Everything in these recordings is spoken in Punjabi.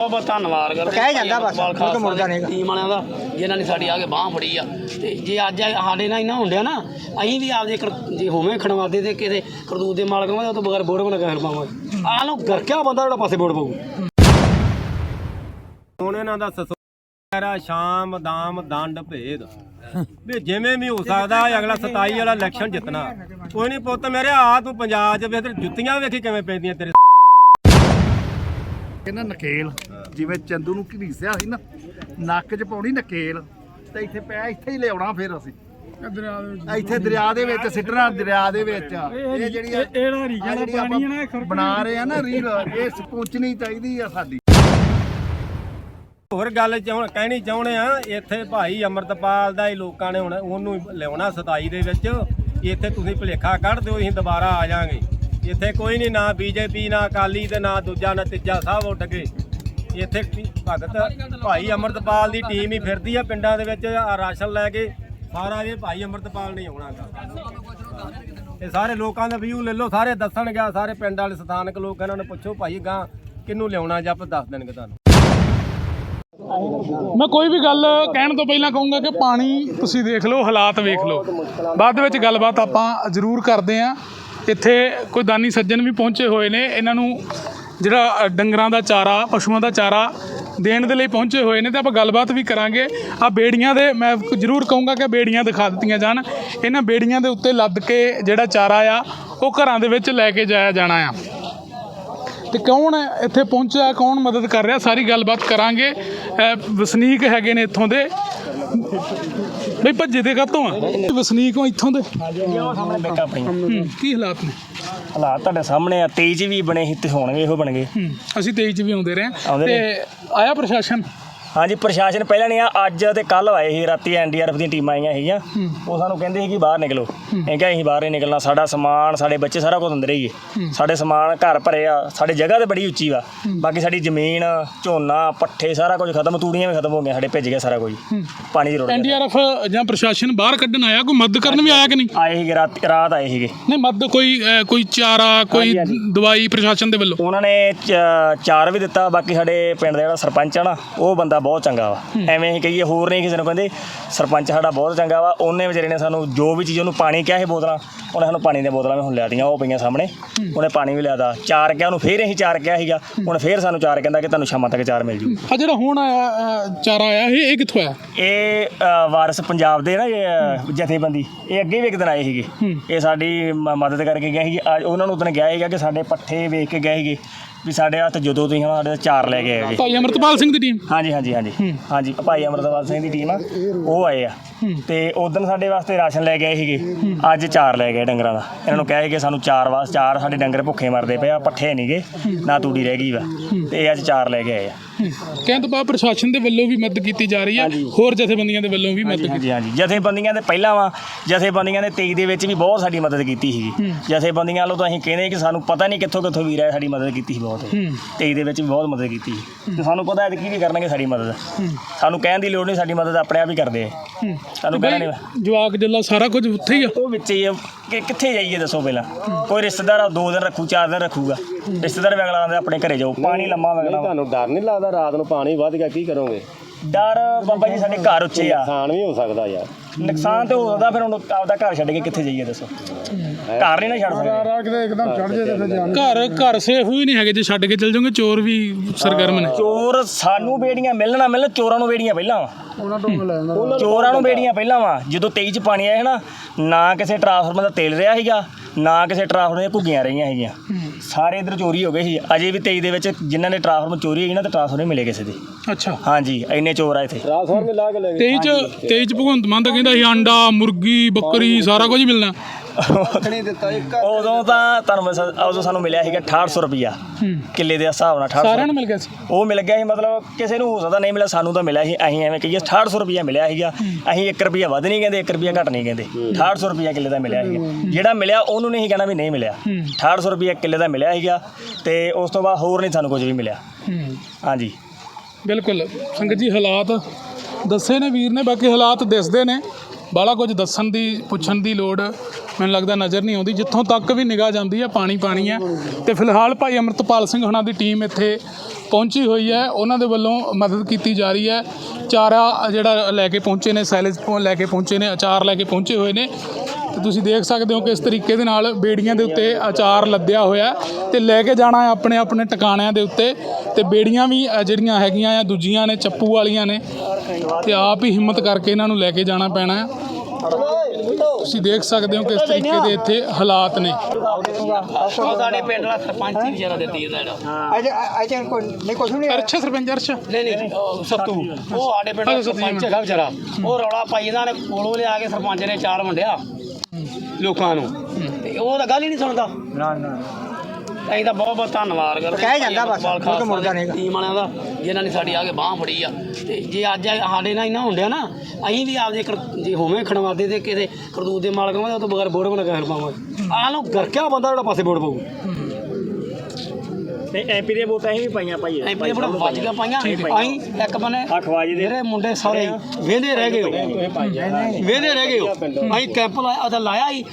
ਬਹੁਤ ਬਹੁਤ ਧੰਨਵਾਦ ਕਰ ਕਹਿ ਜਾਂਦਾ ਬਸ, ਮੁੜ ਕੇ ਮੁੜਦਾ ਨਹੀਂਗਾ। ਟੀਮ ਵਾਲਿਆਂ ਦਾ ਜਿਨ੍ਹਾਂ ਨੇ ਸਾਡੀ ਆ ਕੇ ਬਾਹ ਫੜੀ ਆ। ਤੇ ਜੇ ਅੱਜ ਸਾਡੇ ਨਾਲ ਇਹਨਾਂ ਹੁੰਦਿਆ ਨਾ ਅਸੀਂ ਵੀ ਆਪਦੇ ਕਰ- ਜੇ ਹੋਵੇਂ ਖਣਵਾਦੇ ਤੇ ਕਿਤੇ ਕਰਦੂਤ ਦੇ ਮਾਲਕ ਹੋਵਾਂ ਉਹ ਤੋਂ ਬਗੈਰ ਬੋੜ ਬਣਾ ਕੇ ਪਾਵਾਂਗੇ। ਆ ਲੋ ਗਰਕਿਆ ਬੰਦਾ ਜਿਹੜਾ ਪਾਸੇ ਬੋੜ ਪਾਊ। ਹੁਣ ਇਹਨਾਂ ਦਾ ਸਸੋਰਾ ਸ਼ਾਮ ਦਾਮ ਦੰਡ ਭੇਦ। ਵੀ ਜਿਵੇਂ ਵੀ ਹੋ ਸਕਦਾ ਇਹ ਅਗਲਾ 27 ਵਾਲਾ ਇਲੈਕਸ਼ਨ ਜਿੱਤਣਾ। ਕੋਈ ਨਹੀਂ ਪੁੱਤ ਮੇਰੇ ਆ ਤੂੰ ਪੰਜਾਬ 'ਚ ਵੇਖ ਤੇ ਜੁੱਤੀਆਂ ਵੇਖੀ ਕਿਵੇਂ ਪੈਂਦੀਆਂ ਤੇਰੇ। ਕਹਿੰਦਾ ਨਕੇਲ। ਜਿਵੇਂ ਚੰਦੂ ਨੂੰ ਘੜੀਸਿਆ ਸੀ ਨਾ ਨੱਕ 'ਚ ਪਾਉਣੀ ਨਕੇਲ ਤੇ ਇੱਥੇ ਪਿਆ ਇੱਥੇ ਹੀ ਲਿਆਉਣਾ ਫਿਰ ਅਸੀਂ। ਇੱਥੇ ਦਰਿਆ ਦੇ ਵਿੱਚ ਸਿੱਟਣਾ ਦਰਿਆ ਦੇ ਵਿੱਚ। ਇਹ ਜਿਹੜੀ ਇਹਦਾ ਰੀਜਾ ਦਾ ਪਾਣੀ ਹੈ ਨਾ ਬਣਾ ਰਹੇ ਆ ਨਾ ਰੀਲ ਇਹ ਪਹੁੰਚਣੀ ਚਾਹੀਦੀ ਆ ਸਾਡੀ। ਹੋਰ ਗੱਲ ਚਾਹਣ ਕਹਿਣੀ ਚਾਹੁੰਦੇ ਆ ਇੱਥੇ ਭਾਈ ਅਮਰਤਪਾਲ ਦਾ ਹੀ ਲੋਕਾਂ ਨੇ ਹੁਣ ਉਹਨੂੰ ਲਿਆਉਣਾ 27 ਦੇ ਵਿੱਚ। ਇੱਥੇ ਤੁਸੀਂ ਭੁਲੇਖਾ ਕੱਢ ਦਿਓ ਅਸੀਂ ਦੁਬਾਰਾ ਆ ਜਾਾਂਗੇ। ਇੱਥੇ ਕੋਈ ਨਹੀਂ ਨਾ ਬੀਜੇਪੀ ਨਾ ਅਕਾਲੀ ਤੇ ਨਾ ਦੂਜਾ ਨਾ ਤੀਜਾ ਸਭ ਉੱਡ ਗਏ। ਇੱਥੇ ਭਗਤ ਭਾਈ ਅਮਰਤਪਾਲ ਦੀ ਟੀਮ ਹੀ ਫਿਰਦੀ ਆ, ਪਿੰਡਾਂ ਦੇ ਵਿੱਚ ਰਾਸ਼ਨ ਲੈ ਕੇ। ਸਾਰਾ ਇਹ ਭਾਈ ਅਮਰਤਪਾਲ ਨਹੀਂ ਆਉਣਾ ਇਹ ਸਾਰੇ ਲੋਕਾਂ ਦਾ ਵਿਊ ਲੈ ਲਓ, ਸਾਰੇ ਦੱਸਣ ਗਿਆ ਸਾਰੇ ਪਿੰਡ ਵਾਲੇ ਸਥਾਨਕ ਲੋਕ ਇਹਨਾਂ ਨੂੰ ਪੁੱਛੋ, ਭਾਈ ਗਾਂ ਕਿਹਨੂੰ ਲਿਆਉਣਾ ਜੱਪ ਦੱਸ ਦੇਣਗੇ ਤੁਹਾਨੂੰ। ਮੈਂ ਕੋਈ ਵੀ ਗੱਲ ਕਹਿਣ ਤੋਂ ਪਹਿਲਾਂ ਕਹੂੰਗਾ ਕਿ ਪਾਣੀ ਤੁਸੀਂ ਦੇਖ ਲਓ, ਹਾਲਾਤ ਵੇਖ ਲਓ। ਬਾਅਦ ਵਿੱਚ ਗੱਲਬਾਤ ਆਪਾਂ ਜ਼ਰੂਰ ਕਰਦੇ ਆਂ। ਇੱਥੇ ਕੋਈ ਦਾਨੀ ਸੱਜਣ ਵੀ ਪਹੁੰਚੇ ਹੋਏ ਨੇ, ਇਹਨਾਂ ਨੂੰ ਜਿਹੜਾ ਡੰਗਰਾਂ ਦਾ ਚਾਰਾ, ਪਸ਼ੂਆਂ ਦਾ ਚਾਰਾ ਦੇਣ ਦੇ ਲਈ ਪਹੁੰਚੇ ਹੋਏ ਨੇ ਤੇ ਆਪਾਂ ਗੱਲਬਾਤ ਵੀ ਕਰਾਂਗੇ। ਆ ਬੇੜੀਆਂ ਦੇ, ਮੈਂ ਜ਼ਰੂਰ ਕਹੂੰਗਾ ਕਿ ਬੇੜੀਆਂ ਦਿਖਾ ਦਿੱਤੀਆਂ ਜਾਣ। ਇਹਨਾਂ ਬੇੜੀਆਂ ਦੇ ਉੱਤੇ ਲੱਦ ਕੇ ਜਿਹੜਾ ਚਾਰਾ ਆ, ਉਹ ਘਰਾਂ ਦੇ ਵਿੱਚ ਲੈ ਕੇ ਜਾਇਆ ਜਾਣਾ ਆ। ਤੇ ਕੌਣ ਇੱਥੇ ਪਹੁੰਚਿਆ, ਕੌਣ ਮਦਦ ਕਰ ਰਿਹਾ, ਸਾਰੀ ਗੱਲਬਾਤ ਕਰਾਂਗੇ। ਵਸਨੀਕ ਹੈਗੇ ਨੇ ਇੱਥੋਂ ਦੇ। ਬਈ ਭੱਜੇ ਦੇ ਕਾਤੋਂ ਆ? ਵਸਨੀਕ ਹੋ ਇੱਥੋਂ ਦੇ? ਹੂੰ, ਕੀ ਹਾਲਾਤ ਨੇ? ਹਾਲਾਤ ਤੁਹਾਡੇ ਸਾਹਮਣੇ ਆ 23 ਚ ਵੀ ਬਣੇ ਸੀ ਤੇ ਹੁਣ ਵੀ ਇਹੋ ਬਣ ਗਏ ਹੂੰ, ਅਸੀਂ 23 ਚ ਵੀ ਆਉਂਦੇ ਰਹੇ ਹਾਂ। ਆਉਂਦੇ ਤੇ ਆਇਆ ਪ੍ਰਸ਼ਾਸਨ? ਹਾਂਜੀ ਪ੍ਰਸ਼ਾਸਨ ਪਹਿਲਾਂ ਨਹੀਂ ਆ ਅੱਜ ਤੇ ਕੱਲ ਆਏ ਸੀ ਰਾਤੀ ਐਨਡੀਆਰਐਫ ਦੀਆਂ ਟੀਮਾਂ ਆਈਆਂ ਸੀਗੀਆਂ। ਉਹ ਸਾਨੂੰ ਕਹਿੰਦੇ ਸੀ ਕਿ ਬਾਹਰ ਨਿਕਲੋ। ਇਹ ਕਿਹਾ ਅਸੀਂ ਬਾਹਰ ਨਹੀਂ ਨਿਕਲਣਾ ਸਾਡਾ ਸਮਾਨ ਸਾਡੇ ਬੱਚੇ ਸਾਰਾ ਕੁਝ ਅੰਦਰ ਹੀ ਹੈ। ਸਾਡੇ ਸਮਾਨ ਘਰ ਭਰੇ ਆ ਸਾਡੇ ਜਗ੍ਹਾ ਤੇ ਬੜੀ ਉੱਚੀ ਵਾ। ਬਾਕੀ ਸਾਡੀ ਜ਼ਮੀਨ ਝੋਨਾ ਪੱਠੇ ਸਾਰਾ ਕੁਝ ਖਤਮ ਤੂੜੀਆਂ ਵੀ ਖਤਮ ਹੋ ਗਈਆਂ ਸਾਡੇ ਭਿੱਜ ਗਿਆ ਸਾਰਾ ਕੁਝ ਪਾਣੀ ਦੀ ਰੋੜ ਐਨਡੀਆਰਐਫ ਜਾਂ ਪ੍ਰਸ਼ਾਸਨ ਬਾਹਰ ਕੱਢਣ ਆਇਆ ਕੋਈ ਮਦਦ ਕਰਨ ਵੀ ਆਇਆ ਕਿ ਨਹੀਂ? ਆਏ ਸੀਗੇ ਰਾਤ ਰਾਤ ਆਏ ਸੀਗੇ। ਨਹੀਂ ਮਦਦ ਕੋਈ ਕੋਈ ਚਾਰਾ ਕੋਈ ਦਵਾਈ ਪ੍ਰਸ਼ਾਸਨ ਦੇ ਵੱਲੋਂ? ਉਹਨਾਂ ਨੇ ਚਾਰ ਵੀ ਦਿੱਤਾ ਬਾਕੀ ਸਾਡੇ ਪਿੰਡ ਦਾ ਜਿਹੜਾ ਸਰਪੰਚ ਆ ਨਾ ਉਹ ਬੰਦਾ ਬਹੁਤ ਚੰਗਾ ਵਾ। ਐਵੇਂ ਹੀ ਕਹੀਏ ਹੋਰ ਨਹੀਂ ਕਿਸੇ ਨੂੰ ਕਹਿੰਦੇ ਸਰਪੰਚ ਸਾਡਾ ਬਹੁਤ ਚੰਗਾ ਵਾ। ਉਹਨੇ ਵਿਚਾਰੇ ਨੇ ਸਾਨੂੰ ਜੋ ਵੀ ਚੀਜ਼ ਉਹਨੂੰ ਪਾਣੀ ਕਿਹਾ ਸੀ ਬੋਤਲਾਂ ਉਹਨੇ ਸਾਨੂੰ ਪਾਣੀ ਦੀਆਂ ਬੋਤਲਾਂ ਵੀ ਹੁਣ ਲਿਆ ਦੀਆਂ ਉਹ ਪਈਆਂ ਸਾਹਮਣੇ। ਉਹਨੇ ਪਾਣੀ ਵੀ ਲਿਆਦਾ ਚਾਰ ਕਿਹਾ ਉਹਨੂੰ ਫੇਰ ਅਸੀਂ ਚਾਰ ਕਿਹਾ ਸੀਗਾ। ਹੁਣ ਫੇਰ ਸਾਨੂੰ ਚਾਰ ਕਹਿੰਦਾ ਕਿ ਤੁਹਾਨੂੰ ਸ਼ਾਮਾਂ ਤੱਕ ਚਾਰ ਮਿਲ ਜੂ। ਆ ਜਿਹੜਾ ਹੁਣ ਆਇਆ ਚਾਰਾ ਆਇਆ ਇਹ ਇਹ ਕਿੱਥੋਂ ਆਇਆ? ਇਹ ਅ, ਵਾਰਿਸ ਪੰਜਾਬ ਦੇ ਨਾ ਇਹ ਅ, ਜਥੇਬੰਦੀ। ਇਹ ਅੱਗੇ ਵੀ ਇੱਕ ਦਿਨ ਆਏ ਸੀਗੇ। ਇਹ ਸਾਡੀ ਮ- ਮਦਦ ਕਰਕੇ ਗਏ ਸੀਗੇ। ਅੱਜ ਉਹਨਾਂ ਨੂੰ ਉਦੋਂ ਕਿਹਾ ਸੀਗਾ ਕਿ ਸਾਡੇ ਪੱਠੇ ਵੇਖ ਕੇ ਗਏ ਸੀਗੇ। ਵੀ ਸਾਡੇ ਹੱਥ ਜਦੋਂ ਤੁਸੀਂ ਹੁਣ ਸਾਡੇ ਚਾਰ ਲੈ ਕੇ ਆਏ ਭਾਈ ਅਮਰਤਪਾਲ ਸਿੰਘ ਦੀ ਟੀਮ ਹਾਂਜੀ ਹਾਂਜੀ ਹਾਂਜੀ। ਹਾਂਜੀ ਭਾਈ ਅਮਰਦਵਾਲ ਸਿੰਘ ਦੀ ਟੀਮ ਆ। ਉਹ ਆਏ ਆ। ਤੇ ਉਦੋਂ ਸਾਡੇ ਵਾਸਤੇ ਰਾਸ਼ਨ ਲੈ ਕੇ ਆਏ ਸੀਗੇ। ਅੱਜ ਚਾਰ ਲੈ ਗਏ ਡੰਗਰਾਂ ਦਾ। ਇਹਨਾਂ ਨੂੰ ਕਹੇ ਕਿ ਸਾਨੂੰ ਚਾਰ ਵਾਸ ਚਾਰ ਸਾਡੇ ਡੰਗਰ ਭੁੱਖੇ ਮਰਦੇ ਪਏ ਆ ਪੱਠੇ ਨਹੀਂਗੇ ਨਾ ਤੂੜੀ ਰਹਿ ਗਈ ਵਾ। ਤੇ ਅੱਜ ਚਾਰ ਲੈ ਕੇ ਆਏ ਆ। ਕਹਿਣ ਤੋਂ ਬਾਅਦ ਪ੍ਰਸ਼ਾਸਨ ਦੇ ਵੱਲੋਂ ਵੀ ਮਦਦ ਕੀਤੀ ਜਾ ਰਹੀ ਹੈ ਹੋਰ ਜਥੇਬੰਦੀਆਂ ਦੇ ਵੱਲੋਂ ਵੀ ਮਦਦ ਹਾਂਜੀ ਹਾਂਜੀ ਜਥੇਬੰਦੀਆਂ ਦੇ ਪਹਿਲਾਂ ਵਾ ਜਥੇਬੰਦੀਆਂ ਦੇ 23 ਦੇ ਵਿੱਚ ਵੀ ਬਹੁਤ ਸਾਡੀ ਮਦਦ ਕੀਤੀ ਸੀਗੀ। ਜਥੇਬੰਦੀਆਂ ਵੱਲੋਂ ਤਾਂ ਅਸੀਂ ਕਹਿੰਦੇ ਕਿ ਸਾਨੂੰ ਪਤਾ ਨਹੀਂ ਕਿੱਥੋਂ ਕਿੱਥੋਂ ਵੀਰ ਆਏ ਸਾਡੀ ਮਦਦ ਕੀਤੀ ਸੀ ਬਹੁਤ। 23 ਦੇ ਵਿੱਚ ਵੀ ਬਹੁਤ ਮਦਦ ਕੀਤੀ ਸੀ। ਤੇ ਸਾਨੂੰ ਪਤਾ ਹੈ ਕਿ ਵੀ ਕਰਨਗੇ ਸਾਡੀ ਮਦਦ। ਸਾਨੂੰ ਕਹਿਣ ਦੀ ਲੋੜ ਨਹੀਂ ਸਾਡੀ ਮਦਦ ਆਪਣੇ ਆਪ ਹੀ ਕਰਦੇ ਆ। ਸਾਨੂੰ ਕਹਿਣਾ ਨਹੀਂ ਜਵਾਕ ਜੱਲਾ ਸਾਰਾ ਕੁਝ ਉੱਥੇ ਹੀ ਆ। ਉਹ ਵਿੱਚ ਹੀ ਆ। ਕਿ ਕਿੱਥੇ ਜਾਈਏ ਦੱਸੋ ਪਹਿਲਾਂ। ਕੋਈ ਰਿਸ਼ਤੇਦਾਰ ਆ, ਦੋ ਦਿਨ ਰੱਖੂ ਚਾਰ ਦਿਨ ਰੱਖੂਗਾ। ਰਿਸ਼ਤੇਦਾਰ ਵੀ ਅਗਲਾ ਆਂਦਾ ਆਪਣੇ ਘਰੇ ਜਾਓ। ਪਾਣੀ ਲੰਮਾ ਵਗਣਾ ਤੁਹਾਨੂੰ ਡਰ ਨਹੀਂ ਲੱਗਦਾ? ਰਾਤ ਨੂੰ ਪਾਣੀ ਵੱਧ ਗਿਆ ਕੀ ਕਰੋਗੇ? ਡਰ ਬਾਬਾ ਜੀ ਸਾਡੇ ਘਰ ਉੱਚੇ ਆ। ਨੁਕਸਾਨ ਵੀ ਹੋ ਸਕਦਾ ਯਾਰ। ਨੁਕਸਾਨ ਤੇ ਹੋ ਸਕਦਾ ਫਿਰ ਹੁਣ ਆਪਦਾ ਘਰ ਛੱਡ ਕੇ ਕਿੱਥੇ ਜਾਈਏ ਦੱਸੋ? ਘਰ ਨਹੀਂ ਨਾ ਛੱਡ ਸਕਦੇ। ਘਰ ਘਰ ਸੇਫ ਵੀ ਨਹੀਂ ਹੈਗੇ ਜੇ ਛੱਡ ਕੇ ਚਲ ਜਾਓਗੇ ਚੋਰ ਵੀ ਸਰਗਰਮ ਨੇ। ਚੋਰ ਸਾਨੂੰ ਬੇੜੀਆਂ ਮਿਲਣਾ ਮਿਲਣ ਚੋਰਾਂ ਨੂੰ ਬੇੜੀਆਂ ਪਹਿਲਾਂ ਵਾ। ਚੋਰਾਂ ਨੂੰ ਬੇੜੀਆਂ ਪਹਿਲਾਂ ਵਾ। ਜਦੋਂ 23 ਚ ਪਾਣੀ ਆਇਆ ਹੈ ਨਾ ਨਾ ਕਿਸੇ ਟਰਾਂਸਫਾਰਮਰ ਦਾ ਤੇਲ ਰਿਹਾ ਸੀਗਾ ਨਾ ਕਿਸੇ ਟਰਾਂਸਫਾਰਮਰ ਦੀਆਂ ਘੁੱਗੀਆਂ ਰਹੀਆਂ ਹੈਗੀਆਂ ਸਾਰੇ ਇਧਰ ਚੋਰੀ ਹੋ ਗਏ ਸੀ। ਅਜੇ ਵੀ 23 ਦੇ ਵਿੱਚ ਜਿਨ੍ਹਾਂ ਨੇ ਟਰਾਂਸਫਾਰਮਰ ਚੋਰੀ ਹੋਈ ਨਾ ਤੇ ਟਰਾਂਸਫਾਰਮਰ ਮਿਲੇ ਕਿਸੇ ਦੇ। ਅੱਛਾ। ਹਾਂਜੀ ਇੰਨੇ ਚੋਰ ਆ ਇੱਥੇ। ਟ੍ਰਾਂਸਫਾਰਮਰ ਲਾ ਕੇ ਲੈ 23 ਚ 23 ਚ ਭਗਵੰਤ ਮਾਨ ਤਾਂ ਕਹਿੰਦਾ ਸੀ ਆਂਡਾ ਮੁਰਗੀ ਬੱਕਰੀ ਸਾਰਾ ਕੁਝ ਉਦੋਂ ਤਾਂ ਤੁਹਾਨੂੰ ਮੈਂ ਸ- ਉਦੋਂ ਸਾਨੂੰ ਮਿਲਿਆ ਸੀਗਾ 6800 ਰੁਪਿਆ ਕਿੱਲੇ ਦੇ ਹਿਸਾਬ ਨਾਲ 6800 ਸਾਰਿਆਂ ਨੂੰ ਮਿਲ ਗਿਆ ਸੀ? ਉਹ ਮਿਲ ਗਿਆ ਸੀ ਮਤਲਬ ਕਿਸੇ ਨੂੰ ਹੋ ਸਕਦਾ ਨਹੀਂ ਮਿਲਿਆ ਸਾਨੂੰ ਤਾਂ ਮਿਲਿਆ ਸੀ। ਅਸੀਂ ਐਵੇਂ ਕਹੀਏ 6800 ਰੁਪਿਆ ਮਿਲਿਆ ਸੀਗਾ। ਅਸੀਂ 1 ਰੁਪਿਆ ਵੱਧ ਨਹੀਂ ਕਹਿੰਦੇ 1 ਰੁਪਿਆ ਘੱਟ ਨਹੀਂ ਕਹਿੰਦੇ। 6800 ਰੁਪਿਆ ਕਿੱਲੇ ਦਾ ਮਿਲਿਆ ਸੀਗਾ। ਜਿਹੜਾ ਮਿਲਿਆ ਉਹਨੂੰ ਨਹੀਂ ਕਹਿਣਾ ਵੀ ਨਹੀਂ ਮਿਲਿਆ। 6800 ਰੁਪਿਆ ਕਿੱਲੇ ਦਾ ਮਿਲਿਆ ਸੀਗਾ ਤੇ ਉਸ ਤੋਂ ਬਾਅਦ ਹੋਰ ਨਹੀਂ ਸਾਨੂੰ ਕੁਝ ਵੀ ਮਿਲਿਆ। ਹੂੰ। ਹਾਂਜੀ। ਬਿਲਕੁਲ। ਸੰਗਤ ਜੀ ਹਾਲਾਤ ਦੱਸੇ ਨੇ ਵੀਰ ਨੇ ਬਾਕੀ ਹਾਲਾਤ ਦਿਸਦੇ ਨੇ। ਬਾਲਾ ਕੁਝ ਦੱਸਣ ਦੀ, ਪੁੱਛਣ ਦੀ ਲੋੜ ਮੈਨੂੰ ਲੱਗਦਾ ਨਜ਼ਰ ਨਹੀਂ ਆਉਂਦੀ। ਜਿੱਥੋਂ ਤੱਕ ਵੀ ਨਿਗਾਹ ਜਾਂਦੀ ਹੈ ਪਾਣੀ ਪਾਣੀ ਹੈ ਤੇ ਫਿਲਹਾਲ ਭਾਈ ਅਮਰਤਪਾਲ ਸਿੰਘ ਹੁਣਾਂ ਦੀ ਟੀਮ ਇੱਥੇ ਪਹੁੰਚੀ ਹੋਈ ਹੈ। ਉਹਨਾਂ ਦੇ ਵੱਲੋਂ ਮਦਦ ਕੀਤੀ ਜਾ ਰਹੀ ਹੈ। ਚਾਰਾ ਜਿਹੜਾ ਲੈ ਕੇ ਪਹੁੰਚੇ ਨੇ, ਸੈਲੇਜ ਤੋਂ ਲੈ ਕੇ ਪਹੁੰਚੇ ਨੇ, ਅਚਾਰ ਲੈ ਕੇ ਪਹੁੰਚੇ ਹੋਏ ਨੇ। ਤੇ ਤੁਸੀਂ ਦੇਖ ਸਕਦੇ ਹੋ ਕਿ ਇਸ ਤਰੀਕੇ ਦੇ ਨਾਲ ਬੇੜੀਆਂ ਦੇ ਉੱਤੇ ਅਚਾਰ ਲੱਦਿਆ ਹੋਇਆ ਹੈ ਤੇ ਲੈ ਕੇ ਜਾਣਾ ਹੈ ਆਪਣੇ ਆਪਣੇ ਟਿਕਾਣਿਆਂ ਦੇ ਉੱਤੇ ਤੇ ਬੇੜੀਆਂ ਵੀ ਜਿਹੜੀਆਂ ਹੈਗੀਆਂ ਆ ਦੂਜੀਆਂ ਨੇ ਚੱਪੂ ਵਾਲੀਆਂ ਨੇ ਤੇ ਆਪ ਹੀ ਹਿੰਮਤ ਕਰਕੇ ਇਹਨਾਂ ਨੂੰ ਲੈ ਕੇ ਜਾਣਾ ਪੈਣਾ ਹੈ। ਤੁਸੀਂ ਦੇਖ ਸਕਦੇ ਹੋ ਕਿ ਇਸ ਤਰੀਕੇ ਦੇ ਇੱਥੇ ਹਾਲਾਤ ਨੇ। ਉਹ ਸਾਡੇ ਪਿੰਡ ਦਾ ਸਰਪੰਚ ਹੀ ਵਿਚਾਰਾ ਦਿੱਤੀ ਇਹਦਾ ਜਿਹੜਾ ਅਜੇ ਅਜੇ ਕੋਈ ਨਹੀਂ ਕੁਛ ਨਹੀਂ ਅਰਛਾ ਸਰਪੰਚ ਅਰਛਾ ਨਹੀਂ ਨਹੀਂ ਸੱਤੂ। ਉਹ ਸਾਡੇ ਪਿੰਡ ਦਾ ਸਰਪੰਚ ਹੈਗਾ ਵਿਚਾਰਾ। ਉਹ ਰੌਲਾ ਪਾਈ ਇਹਨਾਂ ਨੇ ਕੋਲੋਂ ਲਿਆ ਕੇ ਸਰਪੰਚ ਨੇ ਚਾਰ ਵੰਡਿਆ। ਲੋਕਾਂ ਨੂੰ। ਤੇ ਉਹ ਤਾਂ ਗੱਲ ਹੀ ਨਹੀਂ ਸੁਣਦਾ। ਨਾ ਨਾ। ਅਸੀਂ ਤਾਂ ਬਹੁਤ ਬਹੁਤ ਧੰਨਵਾਦ ਕਰਦੇ ਕਹਿ ਜਾਂਦਾ ਬਸ, ਕੇ ਖਾਲਸਾ ਮੁੜਦਾ ਨਹੀਂਗਾ। ਟੀਮ ਵਾਲਿਆਂ ਦਾ ਜਿਨ੍ਹਾਂ ਨੇ ਸਾਡੀ ਆ ਕੇ ਬਾਹ ਫੜੀ ਆ। ਤੇ ਜੇ ਅੱਜ ਸਾਡੇ ਨਾਲ ਇੰਨਾ ਹੁੰਦਿਆ ਨਾ ਅਸੀਂ ਵੀ ਆਪਦੇ ਕਰ- ਜੇ ਹੋਵੇਂ ਖਣਵਾਦੇ ਤੇ ਕਿਤੇ ਕਰਤੂਤ ਦੇ ਮਾਲਕ ਹੋਵਾਂਗੇ ਉਹ ਤੋਂ ਬਗੈਰ ਬੋੜ ਬਣਾ ਕੇ ਪਾਵਾਂਗੇ ਆਹ ਲੋ ਗਰਕਿਆ ਬੰਦਾ ਜਿਹੜਾ ਪਾਸੇ ਬੋੜ ਪਾਊ? ਤੇ ਐਮਪੀ ਦੀਆਂ ਵੋਟਾਂ ਅਸੀਂ ਵੀ ਪਾਈਆਂ ਭਾਈ ਐਂ ਬੜਾ ਵੱਜ ਗਿਆ ਪਾਈਆਂ ਅਸੀਂ ਇੱਕ ਬਨੇ ਆ ਖਵਾਜੀ ਦੇ। ਮੇਰੇ ਮੁੰਡੇ ਸਾਰੇ ਵੇਂਦੇ ਰਹਿ ਗਏ ਵੇਂਦੇ ਰਹਿ ਗਏ ਹੋ। ਅਸੀਂ ਕੈਂਪ ਲਾਇਆ ਉਹਦਾ ਲਾਇਆ ਸੀ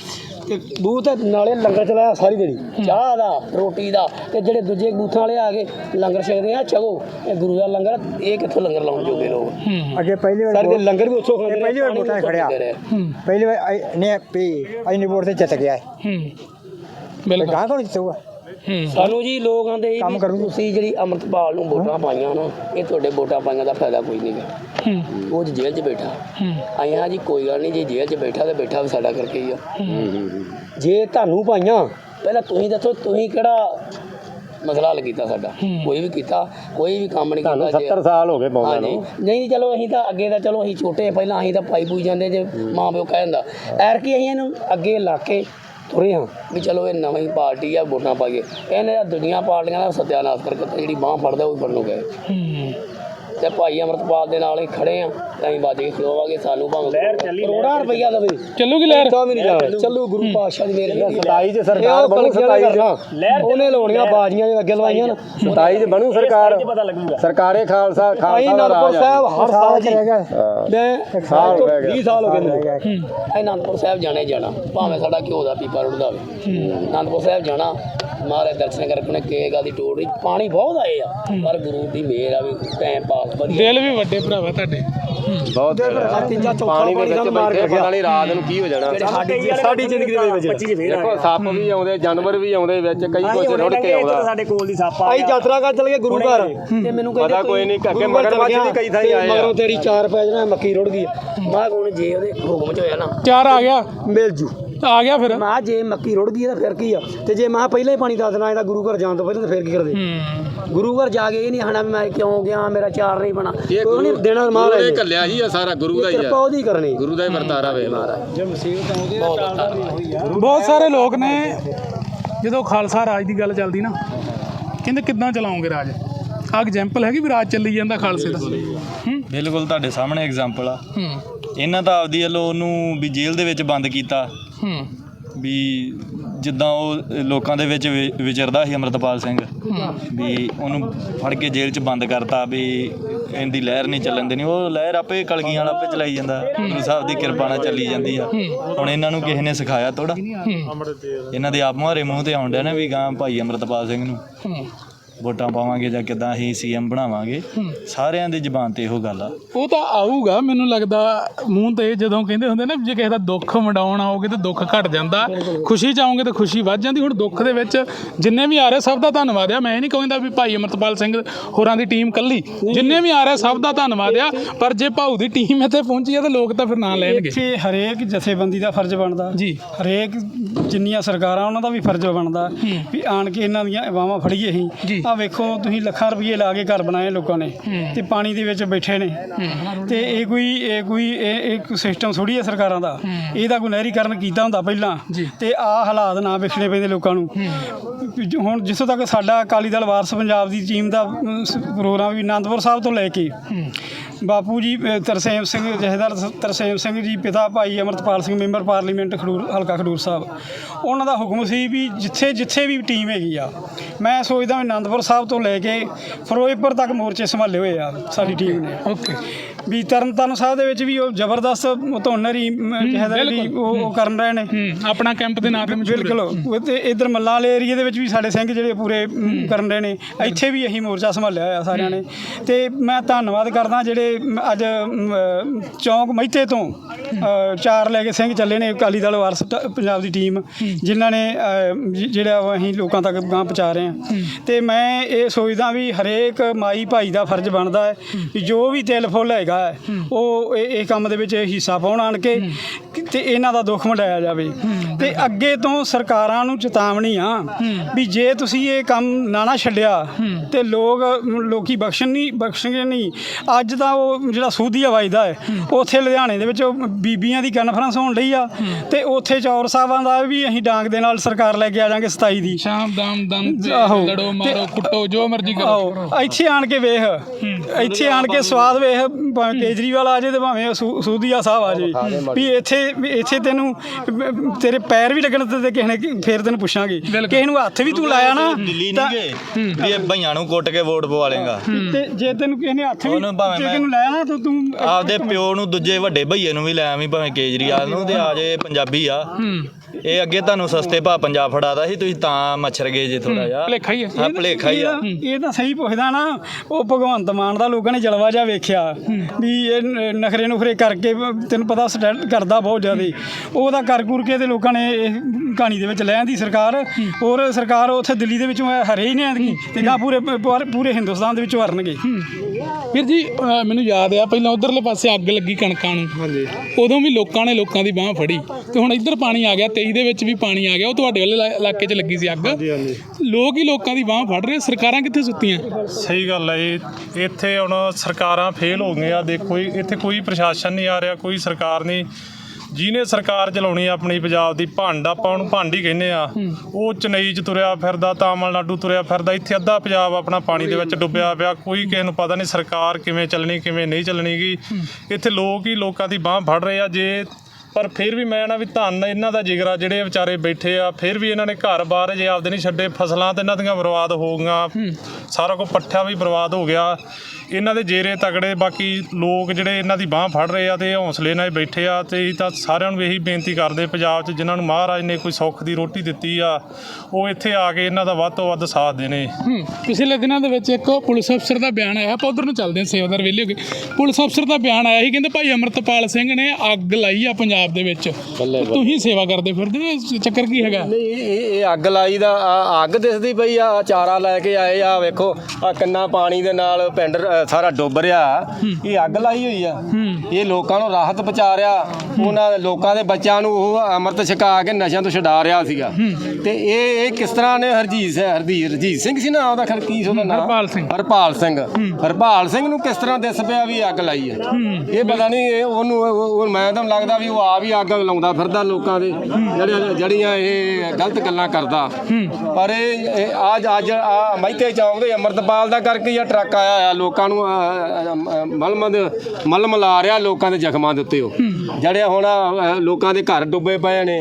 ਤੇ ਬੂਥ ਨਾਲੇ ਲੰਗਰ ਚਲਾਇਆ ਸਾਰੀ ਦਿਨ ਚਾਹ ਦਾ ਰੋਟੀ ਦਾ ਤੇ ਜਿਹੜੇ ਦੂਜੇ ਬੂਥਾਂ ਵਾਲੇ ਆ ਕੇ ਲੰਗਰ ਛਕਦੇ ਆ ਚਗੋ ਇਹ ਗੁਰੂ ਦਾ ਲੰਗਰ ਇਹ ਕਿੱਥੋਂ ਲੰਗਰ ਲਾਉਣ ਜੋਗੇ ਲੋਕ? ਅੱਗੇ ਪਹਿਲੀ ਵਾਰ ਸਾਡੇ ਦੇ ਲੰਗਰ ਵੀ ਉੱਥੋਂ ਖਾਂਦੇ ਇਹ ਪਹਿਲੀ ਵਾਰ ਵੋਟਾਂ ਖੜਿਆ। ਪਹਿਲੀ ਵਾਰ ਆਈ- ਨੇ ਪੀ ਅਜੇ ਵੋਟ ਤੇ ਜਿੱਤ ਗਿਆ। ਹੈ। ਹੂੰ ਬਿਲਕੁਲ ਗਾਂ ਕੋਲ ਜਿੱਤੂਗਾ? ਹੂੰ ਸਾਨੂੰ ਜੀ ਲੋਕ ਆਂਦੇ ਸੀ ਕੰਮ ਵੀ ਕਰੂੰਗੇ। ਤੁਸੀਂ ਜਿਹੜੀ ਅੰਮ੍ਰਿਤਪਾਲ ਨੂੰ ਵੋਟਾਂ ਪਾਈਆਂ ਨਾ ਇਹ ਤੁਹਾਡੇ ਵੋਟਾਂ ਪਾਈਆਂ ਦਾ ਫਾਇਦਾ ਕੋਈ ਨਹੀਂ ਗਾ। ਹੂੰ। ਉਹ ਜੀ ਜੇਲ੍ਹ 'ਚ ਬੈਠਾ। ਆਇਆ ਜੀ ਕੋਈ ਗੱਲ ਨਹੀਂ ਜੇ ਜੇਲ੍ਹ 'ਚ ਬੈਠਾ ਤੇ ਬੈਠਾ ਵੀ ਸਾਡਾ ਕਰਕੇ ਹੀ ਆ। ਜੇ ਤੁਹਾਨੂੰ ਪਾਈਆਂ ਪਹਿਲਾਂ ਤੁਸੀਂ ਦੱਸੋ ਤੁਸੀਂ ਕਿਹੜਾ ਮਸਲਾ ਹੱਲ ਕੀਤਾ ਸਾਡਾ? ਕੋਈ ਵੀ ਕੀਤਾ ਕੋਈ ਵੀ ਕੰਮ ਨਹੀਂ ਕੀਤਾ 70 ਸਾਲ ਹੋ ਗਏ ਪਾਉਂਦਾ ਨੂੰ। ਨਹੀਂ ਚਲੋ ਅਸੀਂ ਤਾਂ ਅੱਗੇ ਤਾਂ ਚਲੋ ਅਸੀਂ ਛੋਟੇ ਪਹਿਲਾਂ ਅਸੀਂ ਤਾਂ ਪਾਈ ਪੂਈ ਜਾਂਦੇ ਜੇ ਮਾਂ ਪਿਓ ਕਹਿ ਦਿੰਦਾ। ਐਰ ਕੀ ਅਸੀਂ ਇਹਨੂੰ ਅੱਗੇ ਲਾ ਕੇ ਤੁਰੇ ਹਾਂ। ਵੀ ਚਲੋ ਇਹ ਨਵੀਂ ਪਾਰਟੀ ਆ, ਵੋਟਾਂ ਪਾਈਏ ਇਹਨੇ ਤਾਂ ਦੁਨੀਆ ਪਾਰਟੀਆਂ ਦਾ ਸਤਿਆਨਾਸ਼ ਕਰਕੇ ਜਿਹੜੀ ਬਾਹ ਫੜਦਾ, ਉਹ ਵੀ ਫੜਨੋਂ ਗਏ। ਤੇ ਭਾਈ ਅਮਰਤਪਾਲ ਦੇ ਨਾਲ ਹੀ ਖੜੇ ਆ ਤਾਂ ਅਸੀਂ ਬਾਜੇ ਖਲੋਵਾਂਗੇ ਸਾਨੂੰ ਭਾਵੇਂ ਕਰੋੜਾਂ ਰੁਪਈਆ ਦੇਵੇ। ਚੱਲੂਗੀ ਲਹਿਰ? ਤਾਂ ਵੀ ਨਹੀਂ ਜਾਣਾ ਚੱਲੂ ਗੁਰੂ ਪਾਤਸ਼ਾਹ ਦੀ ਮਿਹਰ 27 ਚ ਸਰਕਾਰ ਬਣੂ 27 ਚ ਉਹਨੇ ਲਾਉਣੀਆਂ ਬਾਜੀਆਂ ਜੇ ਅੱਗੇ ਲਵਾਈਆਂ ਨਾ। 27 ਚ ਬਣੂ ਸਰਕਾਰ। ਸਰਕਾਰੇ ਖਾਲਸਾ ਖਾਲਸਾ ਅਨੰਦਪੁਰ ਸਾਹਿਬ ਹਰ ਸਾਲ ਜੀ ਮੈਂ ਸਾਲ ਹੋ ਗਏ 20 ਸਾਲ ਹੋ ਗਏ ਨੇ ਅਨੰਦਪੁਰ ਸਾਹਿਬ ਜਾਣੇ। ਜਾਣਾ ਭਾਵੇਂ ਸਾਡਾ ਘਿਓ ਦਾ ਪੀਪਾ ਰੁੜਦਾ ਹੋਵੇ। ਅਨੰਦਪੁਰ ਸਾਹਿਬ ਜਾਣਾ। ਮਾਰੇ ਦਰਸ਼ਨ ਕਰਕੇ ਨੇ ਕੇਗਾ ਦੀ ਟੋੜ ਵਿੱਚ ਪਾਣੀ ਬਹੁਤ ਆਏ ਆ। ਪਰ ਗੁਰੂ ਦੀ ਮਿਹਰ ਆ ਵੀ ਟਾਈਮ ਪਾਸ ਵਧੀਆ। ਦਿਲ ਵੀ ਵੱਡੇ ਭਰਾਵਾ ਤੁਹਾਡੇ। ਤੀਜਾ ਚੌਥਾ ਪਾਣੀ ਦੇ ਵਿੱਚ ਬੈਠੇ ਪਤਾ ਨਹੀਂ ਰਾਤ ਨੂੰ ਕੀ ਹੋ ਜਾਣਾ। ਸਾਡੀ ਸਾਡੀ ਜ਼ਿੰਦਗੀ ਦੇ ਵਿੱਚ। 25 ਫੇਰ ਆ ਦੇਖੋ ਸੱਪ ਵੀ ਆਉਂਦੇ ਜਾਨਵਰ ਵੀ ਆਉਂਦੇ ਵਿੱਚ ਕਈ। ਕੁਝ ਰੁੜ ਕੇ ਆਉਂਦਾ। ਸਾਡੇ ਕੋਲ ਦੀ ਸੱਪ ਆ ਆਈ ਯਾਤਰਾ ਕਰ ਚਲ ਗਏ ਗੁਰੂ ਘਰ। ਤੇ ਮੈਨੂੰ ਕਹਿੰਦੇ ਪਤਾ ਕੋਈ ਨਹੀਂ, ਅੱਗੇ ਮਗਰਮੱਛ ਵੀ ਕਈ ਥਾਈਂ ਆਏ ਆ। ਮਗਰੋਂ ਤੇਰੀ ਚਾਰ ਪੈ ਜਾਣਾ ਮੱਕੀ ਰੁੜ ਗਈ। ਮੈਂ ਕੋਣ ਜੇ ਉਹਦੇ ਹੁਕਮ ਚ ਹੋਇਆ ਨਾ ਚਾਰ ਆ ਗਿਆ। ਮਿਲ ਜੂ। ਆ ਗਿਆ ਫਿਰ। ਮੈਂ ਕਿਹਾ ਜੇ ਮੱਕੀ ਰੁੜ ਗਈ ਤਾਂ ਫਿਰ ਕੀ ਆ? ਤੇ ਜੇ ਮੈਂ ਪਹਿਲਾਂ ਹੀ ਪਾਣੀ ਦੱਸ ਦੇਣਾ ਇਹਦਾ ਗੁਰੂ ਘਰ ਜਾਣ ਤੋਂ ਪਹਿਲਾਂ ਤਾਂ ਫਿਰ ਕੀ ਕਰਦੇ? ਗੁਰੂ ਘਰ ਜਾ ਕੇ ਇਹ ਨਹੀਂ ਵੀ ਮੈਂ ਕਿਉਂ ਗਿਆ ਮੇਰਾ ਚਾਰ ਨਹੀਂ ਬਣਾ। ਇਹ ਕੋਈ ਨਹੀਂ ਦੇਣਾ ਨੇ ਨੇ ਘੱਲਿਆ ਹੀ ਆ ਸਾਰਾ ਗੁਰੂ ਦਾ ਹੀ ਕਿਰਪਾ ਆ ਉਹਦੀ ਕਰਨੀ। ਗੁਰੂ ਦਾ ਹੀ ਵਰਤਾਰਾ ਵੇ। ਬਹੁਤ ਸਾਰੇ ਲੋਕ ਨੇ ਜਦੋਂ ਖਾਲਸਾ ਰਾਜ ਦੀ ਗੱਲ ਚੱਲਦੀ ਨਾ ਕਹਿੰਦੇ ਕਿੱਦਾਂ ਚਲਾਉਂਗੇ ਰਾਜ? ਆਹ ਐਗਜ਼ਾਮਪਲ ਹੈਗੀ ਵੀ ਰਾਜ ਚੱਲੀ ਜਾਂਦਾ ਖਾਲਸੇ ਦਾ। ਹੂੰ। ਬਿਲਕੁਲ ਤੁਹਾਡੇ ਸਾਹਮਣੇ ਐਗਜ਼ਾਮਪਲ ਆ। ਹੂੰ। ਇਹਨਾਂ ਤਾਂ ਆਪਦੀ ਵੱਲੋਂ ਉਹਨੂੰ ਵੀ ਜੇਲ੍ਹ ਦੇ ਵਿੱਚ ਬੰਦ ਕੀਤਾ। ਹੂੰ। ਵੀ ਜਿੱਦਾਂ ਉਹ ਲੋਕਾਂ ਦੇ ਵਿੱਚ ਵਿ- ਵਿਚਰਦਾ ਸੀ ਅਮਰਤਪਾਲ ਸਿੰਘ। ਵੀ ਉਹਨੂੰ ਫੜ ਕੇ ਜੇਲ੍ਹ 'ਚ ਬੰਦ ਕਰਤਾ ਵੀ ਇਹਦੀ ਲਹਿਰ ਨਹੀਂ ਚੱਲਣ ਦੇਣੀ। ਉਹ ਲਹਿਰ ਆਪੇ ਕਲਗੀਆਂ ਵਾਲਾ ਆਪੇ ਚਲਾਈ ਜਾਂਦਾ। ਗੁਰੂ ਸਾਹਿਬ ਦੀ ਕਿਰਪਾ ਨਾਲ ਚੱਲੀ ਜਾਂਦੀ ਆ। ਹੁਣ ਇਹਨਾਂ ਨੂੰ ਕਿਸੇ ਨੇ ਸਿਖਾਇਆ ਥੋੜਾ ਇਹਨਾਂ ਦੇ ਆਪ ਮੁਹਾਰੇ ਮੂੰਹ ਤੇ ਆਉਂਦੇ ਨੇ ਵੀ ਗਾਂ ਭਾਈ ਅਮਰਤਪਾਲ ਸਿੰਘ ਨੂੰ। ਹੂੰ। ਵੋਟਾਂ ਪਾਵਾਂਗੇ ਜਾਂ ਕਿਦਾਂ ਅਸੀਂ ਸੀਐਮ ਬਣਾਵਾਂਗੇ ਸਾਰਿਆਂ ਦੀ ਜ਼ੁਬਾਨ ਤੇ ਇਹੋ ਗੱਲ ਆ। ਉਹ ਤਾਂ ਆਊਗਾ ਮੈਨੂੰ ਲੱਗਦਾ ਮੂੰਹ ਤੇ ਜਦੋਂ ਕਹਿੰਦੇ ਹੁੰਦੇ ਨੇ ਜੇ ਕਿਸੇ ਦਾ ਦੁੱਖ ਵੰਡਾਉਣ ਆਓਗੇ ਤਾਂ ਦੁੱਖ ਘਟ ਜਾਂਦਾ ਖੁਸ਼ੀ ਚਾਹੋਗੇ ਤਾਂ ਖੁਸ਼ੀ ਵੱਧ ਜਾਂਦੀ ਹੁਣ ਦੁੱਖ ਦੇ ਵਿੱਚ ਜਿੰਨੇ ਵੀ ਆ ਰਹੇ ਸਭ ਦਾ ਧੰਨਵਾਦ ਆ ਮੈਂ ਇਹ ਨਹੀਂ ਕਹਿੰਦਾ ਵੀ ਭਾਈ ਅਮਰਤਪਾਲ ਸਿੰਘ ਹੋਰਾਂ ਦੀ ਟੀਮ ਕੱਲੀ ਜਿੰਨੇ ਵੀ ਆ ਰਹੇ ਸਭ ਦਾ ਧੰਨਵਾਦ ਆ ਪਰ ਜੇ ਭਾਊ ਦੀ ਟੀਮ ਇੱਥੇ ਪਹੁੰਚੀ ਆ ਤਾਂ ਲੋਕ ਤਾਂ ਫਿਰ ਨਾਂ ਲੈਣਗੇ। ਇੱਥੇ ਹਰੇਕ ਜਥੇਬੰਦੀ ਦਾ ਫਰਜ਼ ਬਣਦਾ। ਜੀ। ਹਰੇਕ ਜਿੰਨੀਆਂ ਸਰਕਾਰਾਂ ਉਹਨਾਂ ਦਾ ਵੀ ਫਰਜ਼ ਬਣਦਾ ਵੀ ਆਣ ਕੇ ਇਹਨਾਂ ਦੀਆਂ ਅਵਾਵਾਂ ਫੜੀਏ। ਅਸੀਂ। ਆ ਵੇਖੋ ਤੁਸੀਂ ਲੱਖਾਂ ਰੁਪਏ ਲਾ ਕੇ ਘਰ ਬਣਾਏ ਲੋਕਾਂ ਨੇ ਤੇ ਪਾਣੀ ਦੇ ਵਿੱਚ ਬੈਠੇ ਨੇ। ਤੇ ਇਹ ਕੋਈ ਇਹ ਕੋਈ ਇਹ ਇੱਕ ਸਿਸਟਮ ਥੋੜੀ ਹੈ ਸਰਕਾਰਾਂ ਦਾ। ਇਹਦਾ ਕੋਈ ਨਹਿਰੀਕਰਨ ਕੀਤਾ ਹੁੰਦਾ ਪਹਿਲਾਂ। ਤੇ ਆ ਹਾਲਾਤ ਨਾ ਵੇਖਣੇ ਪੈਂਦੇ ਲੋਕਾਂ ਨੂੰ। ਹੁਣ ਜਿੱਥੋਂ ਤੱਕ ਸਾਡਾ ਅਕਾਲੀ ਦਲ ਵਾਰਸ ਪੰਜਾਬ ਦੀ ਟੀਮ ਦਾ ਪ੍ਰੋਗਰਾਮ ਵੀ ਆਨੰਦਪੁਰ ਸਾਹਿਬ ਤੋਂ ਲੈ ਕੇ ਬਾਪੂ ਜੀ ਅ, ਤਰਸੇਮ ਸਿੰਘ ਜਥੇਦਾਰ ਸ- ਤਰਸੇਮ ਸਿੰਘ ਜੀ ਪਿਤਾ ਭਾਈ ਅਮਰਤਪਾਲ ਸਿੰਘ ਮੈਂਬਰ ਪਾਰਲੀਮੈਂਟ ਖਡੂਰ ਹਲਕਾ ਖਡੂਰ ਸਾਹਿਬ। ਉਹਨਾਂ ਦਾ ਹੁਕਮ ਸੀ ਵੀ ਜਿੱਥੇ ਜਿੱਥੇ ਵੀ ਟੀਮ ਹੈਗੀ ਆ ਮੈਂ ਸੋਚਦਾ ਵੀ ਆਨੰਦਪੁਰ ਸਾਹਿਬ ਤੋਂ ਲੈ ਕੇ ਫਿਰੋਜ਼ਪੁਰ ਤੱਕ ਮੋਰਚੇ ਸੰਭਾਲੇ ਹੋਏ ਆ ਸਾਡੀ ਟੀਮ ਨੇ। ਓਕੇ। ਵੀ ਤਰਨਤਾਰਨ ਸਾਹਿਬ ਦੇ ਵਿੱਚ ਵੀ ਉਹ ਜ਼ਬਰਦਸਤ ਧੋਨਰੀ ਕਹਿੰਦਾ ਵੀ ਉਹ ਉਹ ਕਰਨ ਰਹੇ ਨੇ। ਆਪਣਾ ਕੈਂਪ ਦੇ ਨਾਂ ਤੇ। ਬਿਲਕੁਲ। ਤੇ ਇਧਰ ਮੱਲਾਂ ਵਾਲੇ ਏਰੀਏ ਦੇ ਵਿੱਚ ਵੀ ਸਾਡੇ ਸਿੰਘ ਜਿਹੜੇ ਪੂਰੇ ਕਰਨ ਰਹੇ ਨੇ। ਇੱਥੇ ਵੀ ਅਸੀਂ ਮੋਰਚਾ ਸੰਭਾਲਿਆ ਹੋਇਆ ਸਾਰਿਆਂ ਨੇ। ਤੇ ਮੈਂ ਧੰਨਵਾਦ ਕਰਦਾ ਜਿਹੜੇ ਅੱਜ ਚੌਂਕ ਮਹਿਤੇ ਤੋਂ ਚਾਰ ਲੈ ਕੇ ਸਿੰਘ ਚੱਲੇ ਨੇ ਅਕਾਲੀ ਦਲ ਵਾਰਸ ਪੰਜਾਬ ਦੀ ਟੀਮ। ਜਿਨ੍ਹਾਂ ਨੇ ਜਿਹੜਾ ਅਸੀਂ ਲੋਕਾਂ ਤੱਕ ਗਾਂ ਪਹੁੰਚਾ ਰਹੇ ਹਾਂ। ਤੇ ਮੈਂ ਇਹ ਸੋਚਦਾ ਵੀ ਹਰੇਕ ਮਾਈ ਭਾਈ ਦਾ ਫਰਜ਼ ਬਣਦਾ ਹੈ। ਵੀ ਜੋ ਵੀ ਤਿਲ ਫੁੱਲ ਹੈਗਾ ਹੈ, ਉਹ ਇਹ ਇਹ ਕੰਮ ਦੇ ਵਿੱਚ ਹਿੱਸਾ ਪਾਉਣ ਆਣ ਕੇ ਤੇ ਇਹਨਾਂ ਦਾ ਦੁੱਖ ਵੰਡਾਇਆ ਜਾਵੇ। ਤੇ ਅੱਗੇ ਤੋਂ ਸਰਕਾਰਾਂ ਨੂੰ ਚੇਤਾਵਨੀ ਆ ਵੀ ਜੇ ਤੁਸੀਂ ਇਹ ਕੰਮ ਨਾ ਨਾ ਛੱਡਿਆ ਤੇ ਲੋਕ ਲੋਕੀ ਬਖਸ਼ਣ ਨਹੀਂ ਬਖਸ਼ਣਗੇ ਨਹੀਂ। ਅੱਜ ਦਾ ਉਹ ਜਿਹੜਾ ਸੂਦੀਆ ਵਜਦਾ ਹੈ ਉੱਥੇ ਲੁਧਿਆਣੇ ਦੇ ਵਿੱਚ ਉਹ ਬੀਬੀਆਂ ਦੀ ਕਾਨਫਰੰਸ ਹੋਣ ਲਈ ਆ ਤੇ ਉੱਥੇ ਚੌਰ ਸਾਹਿਬਾਂ ਦਾ ਵੀ ਅਸੀਂ ਡਾਂਗ ਦੇ ਨਾਲ ਸਰਕਾਰ ਲੈ ਕੇ ਆ ਜਾਾਂਗੇ 27 ਦੀ। ਸ਼ਾਮ ਦਾਮ ਦਮ। ਲੜੋ ਮਾਰੋ ਕੁੱਟੋ ਜੋ ਮਰਜ਼ੀ ਕਰੋ। ਇੱਥੇ ਆਣ ਕੇ ਵੇਖ ਇੱਥੇ ਆਣ ਕੇ ਸਵਾਦ ਵੇਖ ਭਾਵੇਂ ਕੇਜਰੀਵਾਲ ਆ ਜੇ ਤੇ ਭਾਵੇਂ ਸੂਦੀਆ ਸਾਹਿਬ ਆ ਜੇ ਵੀ ਇੱਥੇ ਇੱਥੇ ਤੈਨੂੰ ਤੇਰੇ ਪੈਰ ਵੀ ਲੱਗਣ ਤੇ ਕਿਸੇ ਨੇ ਫੇਰ ਤੈਨੂੰ ਪੁੱਛਾਂਗੇ। ਕਿਸੇ ਨੂੰ ਹੱਥ ਵੀ ਤੂੰ ਲਾਇਆ ਨਾ ਦਿੱਲੀ ਤਾਂ- ਨਹੀਂ ਗਏ ਵੀ ਇਹ ਭਈਆਂ ਨੂੰ ਕੁੱਟ ਕੇ ਵੋਟ ਪਵਾ ਲੇਗਾ ਤੇ ਜੇ ਤੈਨੂੰ ਕਿਸੇ ਨੇ ਹੱਥ ਵੀ ਤੈਨੂੰ ਲਾਇਆ ਨਾ ਤਾਂ ਤੂੰ ਆਪਦੇ ਪਿਓ ਨੂੰ ਦੂਜੇ ਵੱਡੇ ਭਈਏ ਨੂੰ ਵੀ ਲੈ ਆਵੀਂ ਭਾਵੇਂ ਕੇਜਰੀਵਾਲ ਨੂੰ ਤੇ ਆ ਜੇ ਪੰਜਾਬੀ ਆ। ਇਹ ਅੱਗੇ ਤੁਹਾਨੂੰ ਸਸਤੇ ਭਾ ਪੰਜਾਬ ਫੜਾਦਾ ਸੀ ਤੁਸੀਂ ਤਾਂ ਮੱਛਰ ਗਏ ਜੇ ਥੋੜਾ ਜਿਹਾ। ਭੁਲੇਖਾ ਹੀ। ਹਾਂ ਭੁਲੇਖਾ ਹੀ ਆ। ਇਹ ਤਾਂ- ਸਹੀ ਪੁੱਛਦਾ ਨਾ ਉਹ ਭਗਵੰਤ ਮਾਨ ਦਾ ਲੋਕਾਂ ਨੇ ਜਲਵਾ ਜਾ ਵੇਖਿਆ ਵੀ ਇਹ ਨ- ਨਖਰੇ ਨੁਖਰੇ ਕਰਕੇ ਤੈਨੂੰ ਪਤਾ ਸਟੈਂਡ ਕਰਦਾ ਬਹੁਤ ਜ਼ਿਆਦਾ। ਉਹਦਾ ਕਰ ਕੁਰ ਕੇ ਤੇ ਲੋਕਾਂ ਨੇ ਇਹ ਕਹਾਣੀ ਦੇ ਵਿੱਚ ਲੈ ਆਂਦੀ ਸਰਕਾਰ। ਔਰ ਸਰਕਾਰ ਉੱਥੇ ਦਿੱਲੀ ਦੇ ਵਿੱਚੋਂ ਹਰੇ ਹੀ ਨਹੀਂ ਆਂਦੀ ਤੇ ਗਾਂ ਪੂਰੇ ਪੂਰੇ- ਹਿੰਦੁਸਤਾਨ ਦੇ ਵਿੱਚੋਂ ਹਰਨਗੇ। ਵੀਰ ਜੀ ਮੈਨੂੰ ਯਾਦ ਆ ਪਹਿਲਾਂ ਉਧਰਲੇ ਪਾਸੇ ਅੱਗ ਲੱਗੀ ਕਣਕਾਂ ਨੂੰ। ਹਾਂਜੀ। ਉਦੋਂ ਵੀ ਲੋਕਾਂ ਨੇ ਲੋਕਾਂ ਦੀ ਬਾਹ ਫੜੀ ਤੇ ਹੁਣ ਇੱਧਰ ਪਾਣੀ ਆ ਗਿਆ 23 ਦੇ ਵਿੱਚ ਵੀ ਪਾਣੀ ਆ ਗਿਆ ਉਹ ਤੁਹਾਡੇ ਵਾਲੇ ਇਲਾ- ਇਲਾਕੇ 'ਚ ਲੱਗੀ ਸੀ ਅੱਗ। ਲੋਕ ਹੀ ਲੋਕਾਂ ਦੀ ਬਾਹ ਫੜ ਰਹੇ ਸਰਕਾਰਾਂ ਕਿੱਥੇ ਸੁੱਤੀਆਂ? ਸਹੀ ਗੱਲ ਹੈ ਇਹ ਇੱਥੇ ਹੁਣ ਸਰਕਾਰਾਂ ਫੇਲ ਹੋ ਗਈਆਂ ਦੇਖੋ ਇੱਥੇ ਕੋਈ ਪ੍ਰਸ਼ਾਸਨ ਨਹੀਂ ਆ ਰਿਹਾ ਕੋਈ ਸਰਕਾਰ ਨਹੀਂ। ਜਿਹਨੇ ਸਰਕਾਰ ਚਲਾਉਣੀ ਆਪਣੀ ਪੰਜਾਬ ਦੀ ਭੰਡ ਆਪਾਂ ਉਹਨੂੰ ਭੰਡ ਹੀ ਕਹਿੰਦੇ ਆ। ਉਹ ਚੇਨਈ ਚ ਤੁਰਿਆ ਫਿਰਦਾ ਤਾਮਿਲਨਾਡੂ ਤੁਰਿਆ ਫਿਰਦਾ ਇੱਥੇ ਅੱਧਾ ਪੰਜਾਬ ਆਪਣਾ ਪਾਣੀ ਦੇ ਵਿੱਚ ਡੁੱਬਿਆ ਪਿਆ। ਕੋਈ ਕਿਸੇ ਨੂੰ ਪਤਾ ਨਹੀਂ ਸਰਕਾਰ ਕਿਵੇਂ ਚੱਲਣੀ ਕਿਵੇਂ ਨਹੀਂ ਚੱਲਣੀਗੀ ਇੱਥੇ ਲੋਕ ਹੀ ਲੋਕਾਂ ਦੀ ਬਾਹ ਫੜ ਰਹੇ ਆ। ਜੇ ਪਰ ਫਿਰ ਵੀ ਮੈਂ ਨਾ ਵੀ ਧੰਨ ਇਹਨਾਂ ਦਾ ਜਿਗਰਾ ਜਿਹੜੇ ਵਿਚਾਰੇ ਬੈਠੇ ਆ ਫਿਰ ਵੀ ਇਹਨਾਂ ਨੇ ਘਰ-ਬਾਰ ਜੇ ਆਪਦੇ ਨਹੀਂ ਛੱਡੇ ਫਸਲਾਂ ਤੇ ਇਹਨਾਂ ਦੀਆਂ ਬਰਬਾਦ ਹੋ ਗਈਆਂ। ਸਾਰਾ ਕੁਝ ਪੱਠਾ ਵੀ ਬਰਬਾਦ ਹੋ ਗਿਆ। ਇਹਨਾਂ ਦੇ ਜੇਰੇ ਤਗੜੇ ਬਾਕੀ ਲੋਕ ਜਿਹੜੇ ਇਹਨਾਂ ਦੀ ਬਾਹ ਫੜ ਰਹੇ ਆ ਤੇ ਹੌਸਲੇ ਨਾਲ ਹੀ ਬੈਠੇ ਆ ਤੇ ਤਾਂ ਸਾਰਿਆਂ ਨੂੰ ਇਹੀ ਬੇਨਤੀ ਕਰਦੇ ਪੰਜਾਬ 'ਚ ਜਿਨ੍ਹਾਂ ਨੂੰ ਮਹਾਰਾਜ ਨੇ ਕੋਈ ਸੁੱਖ ਦੀ ਰੋਟੀ ਦਿੱਤੀ ਆ ਉਹ ਇੱਥੇ ਆ ਕੇ ਇਹਨਾਂ ਦਾ ਵੱਧ ਤੋਂ ਵੱਧ ਸਾਥ ਦੇਣੇ। ਹੂੰ ਪਿਛਲੇ ਦਿਨਾਂ ਦੇ ਵਿੱਚ ਇੱਕ ਪੁਲਿਸ ਅਫਸਰ ਦਾ ਬਿਆਨ ਆਇਆ ਆਪਾਂ ਉਧਰ ਨੂੰ ਚੱਲਦੇ ਹਾਂ ਸੇਵਾਦਾਰ ਵੇਲੇ ਹੋ ਗਏ। ਪੁਲਿਸ ਅਫਸਰ ਦਾ ਬਿਆਨ ਆਇਆ ਸੀ ਕਹਿੰਦੇ ਭਾਈ ਅਮਰਤਪਾਲ ਸਿੰਘ ਨੇ ਅੱਗ ਲਾਈ ਆ ਪੰਜਾਬ ਦੇ ਵਿੱਚ। ਤੁਸੀਂ ਸੇਵਾ ਕਰਦੇ ਫਿਰਦੇ ਚੱਕਰ ਕੀ ਹੈਗਾ? ਨਹੀਂ ਇਹ ਇਹ ਅੱਗ ਲਾਈ ਦਾ ਅੱਗ ਦਿਸਦੀ ਪਈ ਆ ਚਾਰਾ ਲੈ ਕੇ ਆਏ ਆ ਵੇਖੋ ਆ ਕਿੰਨਾ ਪਾਣੀ ਦੇ ਨਾਲ ਪਿੰਡ ਅ, ਸਾਰਾ ਡੁੱਬ ਰਿਹਾ। ਇਹ ਅੱਗ ਲਾਈ ਹੋਈ ਆ। ਇਹ ਲੋਕਾਂ ਨੂੰ ਰਾਹਤ ਪਹੁੰਚਾ ਰਿਹਾ। ਉਹਨਾਂ ਦੇ ਲੋਕਾਂ ਦੇ ਬੱਚਿਆਂ ਨੂੰ ਉਹ ਅੰਮ੍ਰਿਤ ਛਕਾ ਕੇ ਨਸ਼ਿਆਂ ਤੋਂ ਛਡਾ ਰਿਹਾ ਸੀਗਾ। ਤੇ ਇਹ ਇਹ ਕਿਸ ਤਰ੍ਹਾਂ ਨੇ ਹਰਜੀਤ ਸਿੰਘ ਹਰਜੀਤ ਹਰਜੀਤ ਸਿੰਘ ਸੀ ਨਾ ਉਹਦਾ ਖਰ ਕੀ ਸੀ ਉਹਦਾ ਨਾਮ ਹਰਪਾਲ ਸਿੰਘ। ਹਰਪਾਲ ਸਿੰਘ। ਹਰਪਾਲ ਸਿੰਘ ਨੂੰ ਕਿਸ ਤਰ੍ਹਾਂ ਦਿਸ ਪਿਆ ਵੀ ਅੱਗ ਲਾਈ ਹੈ ਇਹ ਪਤਾ ਨਹੀਂ ਇਹ ਉਹਨੂੰ ਉਹ- ਉਹ ਮੈਂ ਤਾਂ ਲੱਗਦਾ ਵੀ ਉਹ ਆ ਵੀ ਅੱਗ ਲਾਉਂਦਾ ਫਿਰਦਾ ਲੋਕਾਂ ਦੇ। ਜਿਹੜੇ ਜਿਹੜੀਆਂ ਇਹ ਗਲਤ ਗੱਲਾਂ ਕਰਦਾ। ਪਰ ਇਹ ਇਹ ਅੱਜ ਅੱਜ ਆ ਮਹਿਤੇ ਚੌਂਕ ਦੇ ਅੰਮ੍ਰਿਤਪਾਲ ਦਾ ਕਰਕੇ ਹੀ ਆ ਟਰੱਕ ਆਇਆ ਆ। ਲੋਕਾਂ ਨੂੰ ਅ, ਅ, ਮਲਮ ਮਲਮ ਲਾ ਰਿਹਾ ਲੋਕਾਂ ਦੇ ਜ਼ਖਮਾਂ ਦੇ ਉੱਤੇ ਉਹ। ਜਿਹੜੇ ਹੁਣ ਲੋਕਾਂ ਦੇ ਘਰ ਡੁੱਬੇ ਪਏ ਨੇ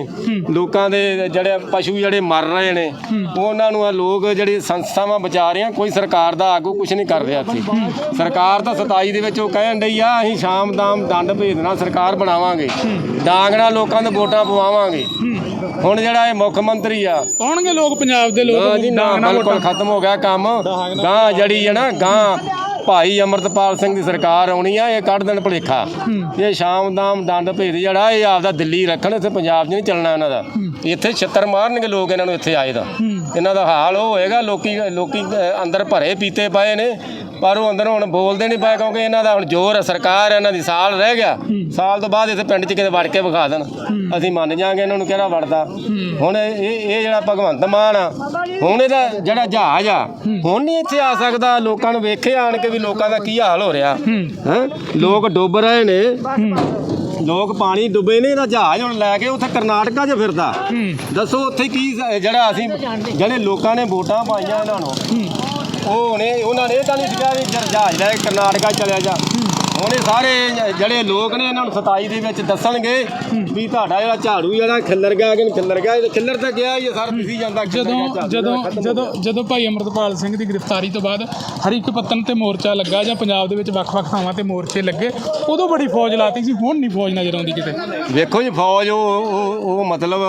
ਲੋਕਾਂ ਦੇ ਜਿਹੜੇ ਪਸ਼ੂ ਜਿਹੜੇ ਮਰ ਰਹੇ ਨੇ ਉਹਨਾਂ ਨੂੰ ਆ ਲੋਕ ਜਿਹੜੇ ਸੰਸਥਾਵਾਂ ਬਚਾ ਰਹੀਆਂ ਕੋਈ ਸਰਕਾਰ ਦਾ ਆਗੂ ਕੁਝ ਨਹੀਂ ਕਰ ਰਿਹਾ ਇੱਥੇ। ਸਰਕਾਰ ਤਾਂ 27 ਦੇ ਵਿੱਚ ਉਹ ਕਹਿਣ ਡਈ ਆ ਅਸੀਂ ਸ਼ਾਮ ਦਾਮ ਦੰਡ ਭੇਜਣਾ ਸਰਕਾਰ ਬਣਾਵਾਂਗੇ। ਡਾਂਗਣਾ ਲੋਕਾਂ ਦੇ ਵੋਟਾਂ ਪਵਾਵਾਂਗੇ। ਹੁਣ ਜਿਹੜਾ ਇਹ ਮੁੱਖ ਮੰਤਰੀ ਆ ਪਾਉਣਗੇ ਲੋਕ ਪੰਜਾਬ ਦੇ ਲੋਕ ਨਾ ਨਾ ਬਿਲਕੁਲ। ਖਤਮ ਹੋ ਗਿਆ ਕੰਮ। ਗਾਂ ਜਿਹੜੀ ਹੈ ਨਾ ਗਾਂ ਭਾਈ ਅਮਰਤਪਾਲ ਸਿੰਘ ਦੀ ਸਰਕਾਰ ਆਉਣੀ ਆ ਇਹ ਕੱਢ ਦੇਣ ਭੁਲੇਖਾ। ਇਹ ਸ਼ਾਮ ਦਾਮ ਦੰਡ ਭੇਦ ਜਿਹੜਾ ਇਹ ਆਪਦਾ ਦਿੱਲੀ ਰੱਖਣ ਇੱਥੇ ਪੰਜਾਬ 'ਚ ਨਹੀਂ ਚੱਲਣਾ ਇਹਨਾਂ ਦਾ। ਇੱਥੇ ਛੱਤਰ ਮਾਰਨਗੇ ਲੋਕ ਇਹਨਾਂ ਨੂੰ ਇੱਥੇ ਆਏ ਦਾ ਇਹਨਾਂ ਦਾ ਹਾਲ ਉਹ ਹੋਏਗਾ ਲੋਕੀ ਲੋਕੀ ਅੰਦਰ ਭਰੇ ਪੀਤੇ ਪਏ ਨੇ। ਪਰ ਉਹ ਅੰਦਰ ਹੁਣ ਬੋਲਦੇ ਨਹੀਂ ਪਏ ਕਿਉਂਕਿ ਇਹਨਾਂ ਦਾ ਹੁਣ ਜ਼ੋਰ ਹੈ ਸਰਕਾਰ ਇਹਨਾਂ ਦੀ ਸਾਲ ਰਹਿ ਗਿਆ। ਸਾਲ ਤੋਂ ਬਾਅਦ ਇੱਥੇ ਪਿੰਡ 'ਚ ਕਿਤੇ ਵੜ ਕੇ ਵਿਖਾ ਦੇਣ। ਅਸੀਂ ਮੰਨ ਜਾਾਂਗੇ ਇਹਨਾਂ ਨੂੰ ਕਿਹੜਾ ਵੜਦਾ। ਹੁਣ ਇਹ ਇਹ ਜਿਹੜਾ ਭਗਵੰਤ ਮਾਨ ਆ ਹੁਣ ਇਹਦਾ ਜਿਹੜਾ ਜਹਾਜ਼ ਆ ਹੁਣ ਨਹੀਂ ਇੱਥੇ ਆ ਸਕਦਾ। ਲੋਕਾਂ ਨੂੰ ਵੇਖੇ ਆਣ ਕੇ ਵੀ ਲੋਕਾਂ ਦਾ ਕੀ ਹਾਲ ਹੋ ਰਿਹਾ। ਹੈ। ਲੋਕ ਡੁੱਬ ਰਹੇ ਨੇ। ਲੋਕ ਪਾਣੀ ਡੁੱਬੇ ਨੇ ਇਹਦਾ ਜਹਾਜ਼ ਹੁਣ ਲੈ ਕੇ ਉੱਥੇ ਕਰਨਾਟਕਾ 'ਚ ਫਿਰਦਾ। ਦੱਸੋ ਉੱਥੇ ਕੀ ਜਿਹੜਾ ਅਸੀਂ ਜਿਹੜੇ ਲੋਕਾਂ ਨੇ ਵੋਟਾਂ ਪਾਈਆਂ ਇਹਨਾਂ ਨੂੰ। ਉਹ ਨੇ ਉਹਨਾਂ ਨੇ ਇਹ ਤਾਂ ਨਹੀਂ ਸੀਗਾ ਵੀ ਜਰ- ਜਹਾਜ਼ ਲੈ ਕੇ ਕਰਨਾਟਕਾ ਚਲਿਆ ਜਾ। ਹੁਣ ਇਹ ਸਾਰੇ ਜਿਹੜੇ ਲੋਕ ਨੇ ਇਹਨਾਂ ਨੂੰ 27 ਦੇ ਵਿੱਚ ਦੱਸਣਗੇ ਵੀ ਤੁਹਾਡਾ ਜਿਹੜਾ ਝਾੜੂ ਜਿਹੜਾ ਖਿੱਲਰ ਗਿਆ ਕਿ ਖਿੱਲਰ ਗਿਆ? ਇਹ ਖਿੱਲਰ ਤਾਂ ਗਿਆ ਹੀ ਹੈ ਸਰ ਦਿਸੀ ਜਾਂਦਾ ਜਦੋਂ ਜਦੋਂ ਜਦੋਂ ਜਦੋਂ ਭਾਈ ਅਮਰਤਪਾਲ ਸਿੰਘ ਦੀ ਗ੍ਰਿਫਤਾਰੀ ਤੋਂ ਬਾਅਦ ਹਰੀਕ ਪੱਤਨ ਤੇ ਮੋਰਚਾ ਲੱਗਾ ਜਾਂ ਪੰਜਾਬ ਦੇ ਵਿੱਚ ਵੱਖ-ਵੱਖ ਥਾਵਾਂ ਤੇ ਮੋਰਚੇ ਲੱਗੇ ਉਦੋਂ ਬੜੀ ਫੌਜ ਲਾਤੀ ਸੀ ਹੁਣ ਨਹੀਂ ਫੌਜ ਨਜ਼ਰ ਆਉਂਦੀ ਕਿਤੇ। ਵੇਖੋ ਜੀ ਫੌਜ ਉਹ ਉਹ ਮਤਲਬ